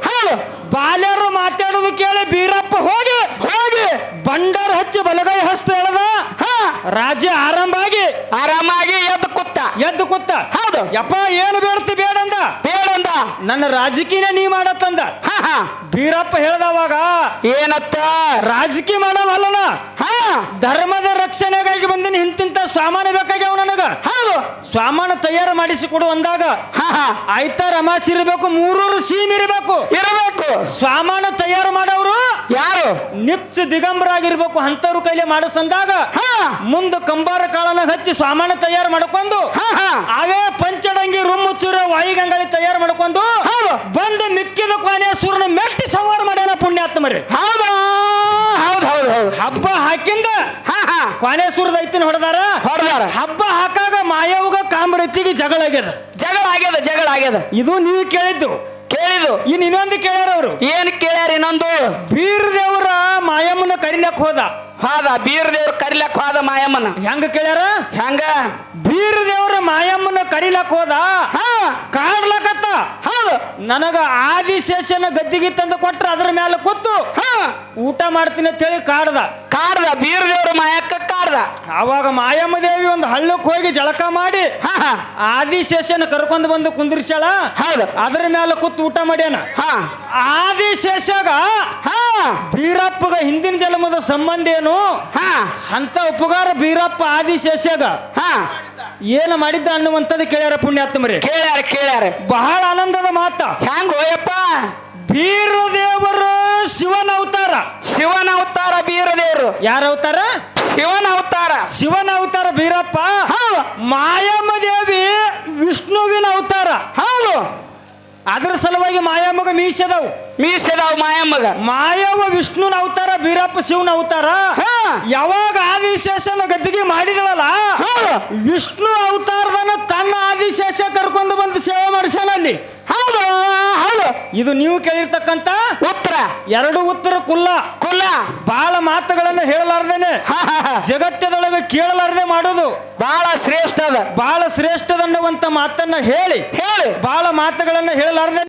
Speaker 1: ಬಾಲ್ಯರು ಮಾತಾಡೋದು ಕೇಳಿ ಬೀರಪ್ಪ ಹೋಗಿ
Speaker 2: ಹೋಗಿ.
Speaker 1: ಬಂಡರ್ ಹಚ್ಚಿ ಬಲಗೈ ಹಸ್ತ ಹೇಳದ
Speaker 2: ಹಾ.
Speaker 1: ರಾಜ್ಯ ಆರಂಭ ಆಗಿ
Speaker 2: ಆರಾಮಾಗಿ ಎದ್ದು
Speaker 1: ಎದ್ದು ಕೂತ
Speaker 2: ಹೌದು.
Speaker 1: ಯಪ್ಪ ಏನು ಬೇಡ್ತಿ ಬೇಡಂದ?
Speaker 2: ಬೇಡಂದ.
Speaker 1: ನನ್ನ ರಾಜಕೀಯ ನೀ ಮಾಡತ್ತಂದ.
Speaker 2: ಹಾ ಹಾ.
Speaker 1: ಬೀರಪ್ಪ ಹೇಳ್ದವಾಗ
Speaker 2: ಏನತ್ತ?
Speaker 1: ರಾಜಕೀಯ ಮಾಡವಲ್ಲನ?
Speaker 2: ಹಾ.
Speaker 1: ಧರ್ಮದ ರಕ್ಷಣೆಗಾಗಿ ಬಂದಿನ ಇಂತಿಂತ ಸಾಮಾನು ಬೇಕಾಗ್ಯಾವ ನನಗ.
Speaker 2: ಹೌದು.
Speaker 1: ಸಾಮಾನು ತಯಾರು ಮಾಡಿಸಿ ಕೊಡು ಅಂದಾಗ. ಆಯ್ತಾ ರಮಾಸಿ ಇರಬೇಕು ಮೂರೂರು ಸೀನ್ ಇರಬೇಕು.
Speaker 2: ಇರಬೇಕು.
Speaker 1: ಸಾಮಾನು ತಯಾರು ಮಾಡೋರು
Speaker 2: ಯಾರು?
Speaker 1: ನಿತ್ಯ ದಿಗಂಬರ ಆಗಿರ್ಬೇಕು ಅಂತವ್ರ ಕೈಲಿ ಮಾಡಿಸಂದಾಗ.
Speaker 2: ಹಾ.
Speaker 1: ಮುಂದ ಕಂಬಾರ ಕಾಳನ ಹಚ್ಚಿ ಸಾಮಾನು ತಯಾರು ಮಾಡ್ಕೊಂಡು ಅವೇ ಪಂಚಡಂಗಿ ರುಮ್ಮುಚ್ಚೂರ ವಾಯುಗಂಗಾಳಿ ತಯಾರು ಮಾಡ್ಕೊಂಡು
Speaker 2: ಹೌದು.
Speaker 1: ಬಂದು ಮಿಕ್ಕಿದ ಕೊನೆ ಸೂರ್ಯನ ಮೆಟ್ಟಿ ಸಂಹಾರ ಮಾಡ್ಯಾನ ಪುಣ್ಯಾತ್ಮರಿ.
Speaker 2: ಹೌದಾ? ಹೌದು ಹೌದು
Speaker 1: ಹಬ್ಬ ಹಾಕಿಂದ
Speaker 2: ಹಾ ಹಾ.
Speaker 1: ಕೊನೆ ಸೂರ್ಯದ ಐತಿನ ಹೊಡೆದಾರ?
Speaker 2: ಹೊಡೆದಾರ.
Speaker 1: ಹಬ್ಬ ಹಾಕಾಗ ಮಾಯವ್ಗ ಕಾಮ್ರತಿಗೆ ಜಗಳ ಆಗ್ಯದ.
Speaker 2: ಜಗಳ ಆಗ್ಯದ ಜಗಳ ಆಗ್ಯದ.
Speaker 1: ಇದು ನೀವು ಕೇಳಿದ್ದು.
Speaker 2: ಕೇಳಿದು
Speaker 1: ಇನ್ ಇನ್ನೊಂದು ಕೇಳ್ಯಾರ ಅವರು.
Speaker 2: ಏನ್ ಕೇಳ್ಯಾರ ಇನ್ನೊಂದು?
Speaker 1: ಬೀರ್ ದೇವರ ಮಾಯಮ್ಮನ ಕರಿಲಕ್ ಹೋದ.
Speaker 2: ಹಾದ ಬೀರ್ ದೇವ್ರ ಕರಿಲಕ್ ಹೋದ ಮಾಯಮ್ಮನ.
Speaker 1: ಹೆಂಗ ಕೇಳ್ಯಾರ?
Speaker 2: ಹೆಂಗ?
Speaker 1: ಬೀರ್ ದೇವ್ರ ಮಾಯಮ್ಮನ ಕರಿಲಕ್ ಹೋದ?
Speaker 2: ಹಾ.
Speaker 1: ಕಾಡ್ಲಕತ್ತ?
Speaker 2: ಹೌದು.
Speaker 1: ನನಗ ಆದಿಶೇಷನ ಗದ್ದಿಗೆ ತಂದು ಕೊಟ್ರ ಅದ್ರ ಮೇಲೆ ಕೂತು
Speaker 2: ಹಾ.
Speaker 1: ಊಟ ಮಾಡ್ತೀನಿ ಅಂತ ಹೇಳಿ ಕಾಡ್ದ.
Speaker 2: ಕಾಡ್ದ ಬೀರ್ ದೇವ್ರ ಮಾಯಕ್ಕ ಕಾಡ್ದ
Speaker 1: ಅವಾಗ ಮಾಯಮ್ಮ ದೇವಿ ಒಂದು ಹಳ್ಳಕ್ಕೆ ಹೋಗಿ ಜಳಕ ಮಾಡಿ ಆದಿಶೇಷನ ಕರ್ಕೊಂಡು ಬಂದು ಕುಂದಿರ್ಸ್ಯಾಳ?
Speaker 2: ಹೌದು.
Speaker 1: ಅದ್ರ ಮೇಲೆ ಕೂತು ಊಟ ಮಾಡ್ಯಾನ?
Speaker 2: ಹಾ.
Speaker 1: ಆದಿಶೇಷಗ
Speaker 2: ಹಾ.
Speaker 1: ಬೀರಪ್ಪಗ ಹಿಂದಿನ ಜನ್ಮದ ಸಂಬಂಧ ಏನು?
Speaker 2: ಹಾ.
Speaker 1: ಅಂತ ಉಪಕಾರ ಬೀರಪ್ಪ ಆದಿಶೇಷಗ.
Speaker 2: ಏನ
Speaker 1: ಏನು ಮಾಡಿದ್ದ ಅನ್ನುವಂಥದ್ದು ಕೇಳ್ಯಾರ ಪುಣ್ಯಾತ್ಮರಿ.
Speaker 2: ಕೇಳ್ಯಾರ ಕೇಳ್ಯಾರ.
Speaker 1: ಬಹಳ ಆನಂದದ ಮಾತ.
Speaker 2: ಹ್ಯಾಂಗ ಹೋಯಪ್ಪ?
Speaker 1: ಬೀರದೇವರು ಶಿವನ ಅವತಾರ.
Speaker 2: ಶಿವನ ಅವತಾರ ಬೀರದೇವರು.
Speaker 1: ಯಾರ ಅವತಾರ?
Speaker 2: ಶಿವನ ಅವತಾರ.
Speaker 1: ಶಿವನ ಅವತಾರ ಬೀರಪ್ಪ.
Speaker 2: ಹೌದು.
Speaker 1: ಮಾಯಮ್ಮ ದೇವಿ ವಿಷ್ಣುವಿನ ಅವತಾರ.
Speaker 2: ಹೌದು.
Speaker 1: ಅದ್ರ ಸಲುವಾಗಿ ಮಾಯಮ್ಮಗ ಮೀಸದವು
Speaker 2: ಮೀಸದವು ಮಾಯಮ್ಮಗ
Speaker 1: ಮಾಯವ ವಿಷ್ಣುನ ಅವತಾರ ಬೀರಪ್ಪ ಶಿವನ ಅವತಾರ.
Speaker 2: ಹಾ.
Speaker 1: ಯಾವಾಗ ಆದಿಶೇಷನ ಗದ್ದಿಗೆ ಮಾಡಿದಳಲ್ಲ
Speaker 2: ಹೌದು.
Speaker 1: ವಿಷ್ಣು ಅವತಾರದನ್ನ ತನ್ನ ಆದಿಶೇಷ ಕರ್ಕೊಂಡು ಬಂದು ಸೇವೆ ಮಾಡಿಸ್ಯಾನ ಅಲ್ಲಿ.
Speaker 2: ಹೌದು ಹೌದು.
Speaker 1: ಇದು ನೀವು ಕೇಳಿರ್ತಕ್ಕಂತ
Speaker 2: ಉತ್ತರ.
Speaker 1: ಎರಡು ಉತ್ತರ ಕುಲ್ಲ.
Speaker 2: ಕುಲ್ಲ.
Speaker 1: ಬಹಳ ಮಾತುಗಳನ್ನು ಹೇಳಲಾರ್ದೇನೆ.
Speaker 2: ಹಾ ಹಾ ಹಾ.
Speaker 1: ಜಗತ್ತದೊಳಗೆ ಕೇಳಲಾರ್ದೆ ಮಾಡೋದು.
Speaker 2: ಬಹಳ ಶ್ರೇಷ್ಠ ಅದ.
Speaker 1: ಬಹಳ ಶ್ರೇಷ್ಠದನ್ನುವಂತ ಮಾತನ್ನ ಹೇಳಿ.
Speaker 2: ಹೇಳಿ.
Speaker 1: ಬಹಳ ಮಾತುಗಳನ್ನು ಹೇಳಲಾರ್ದೆ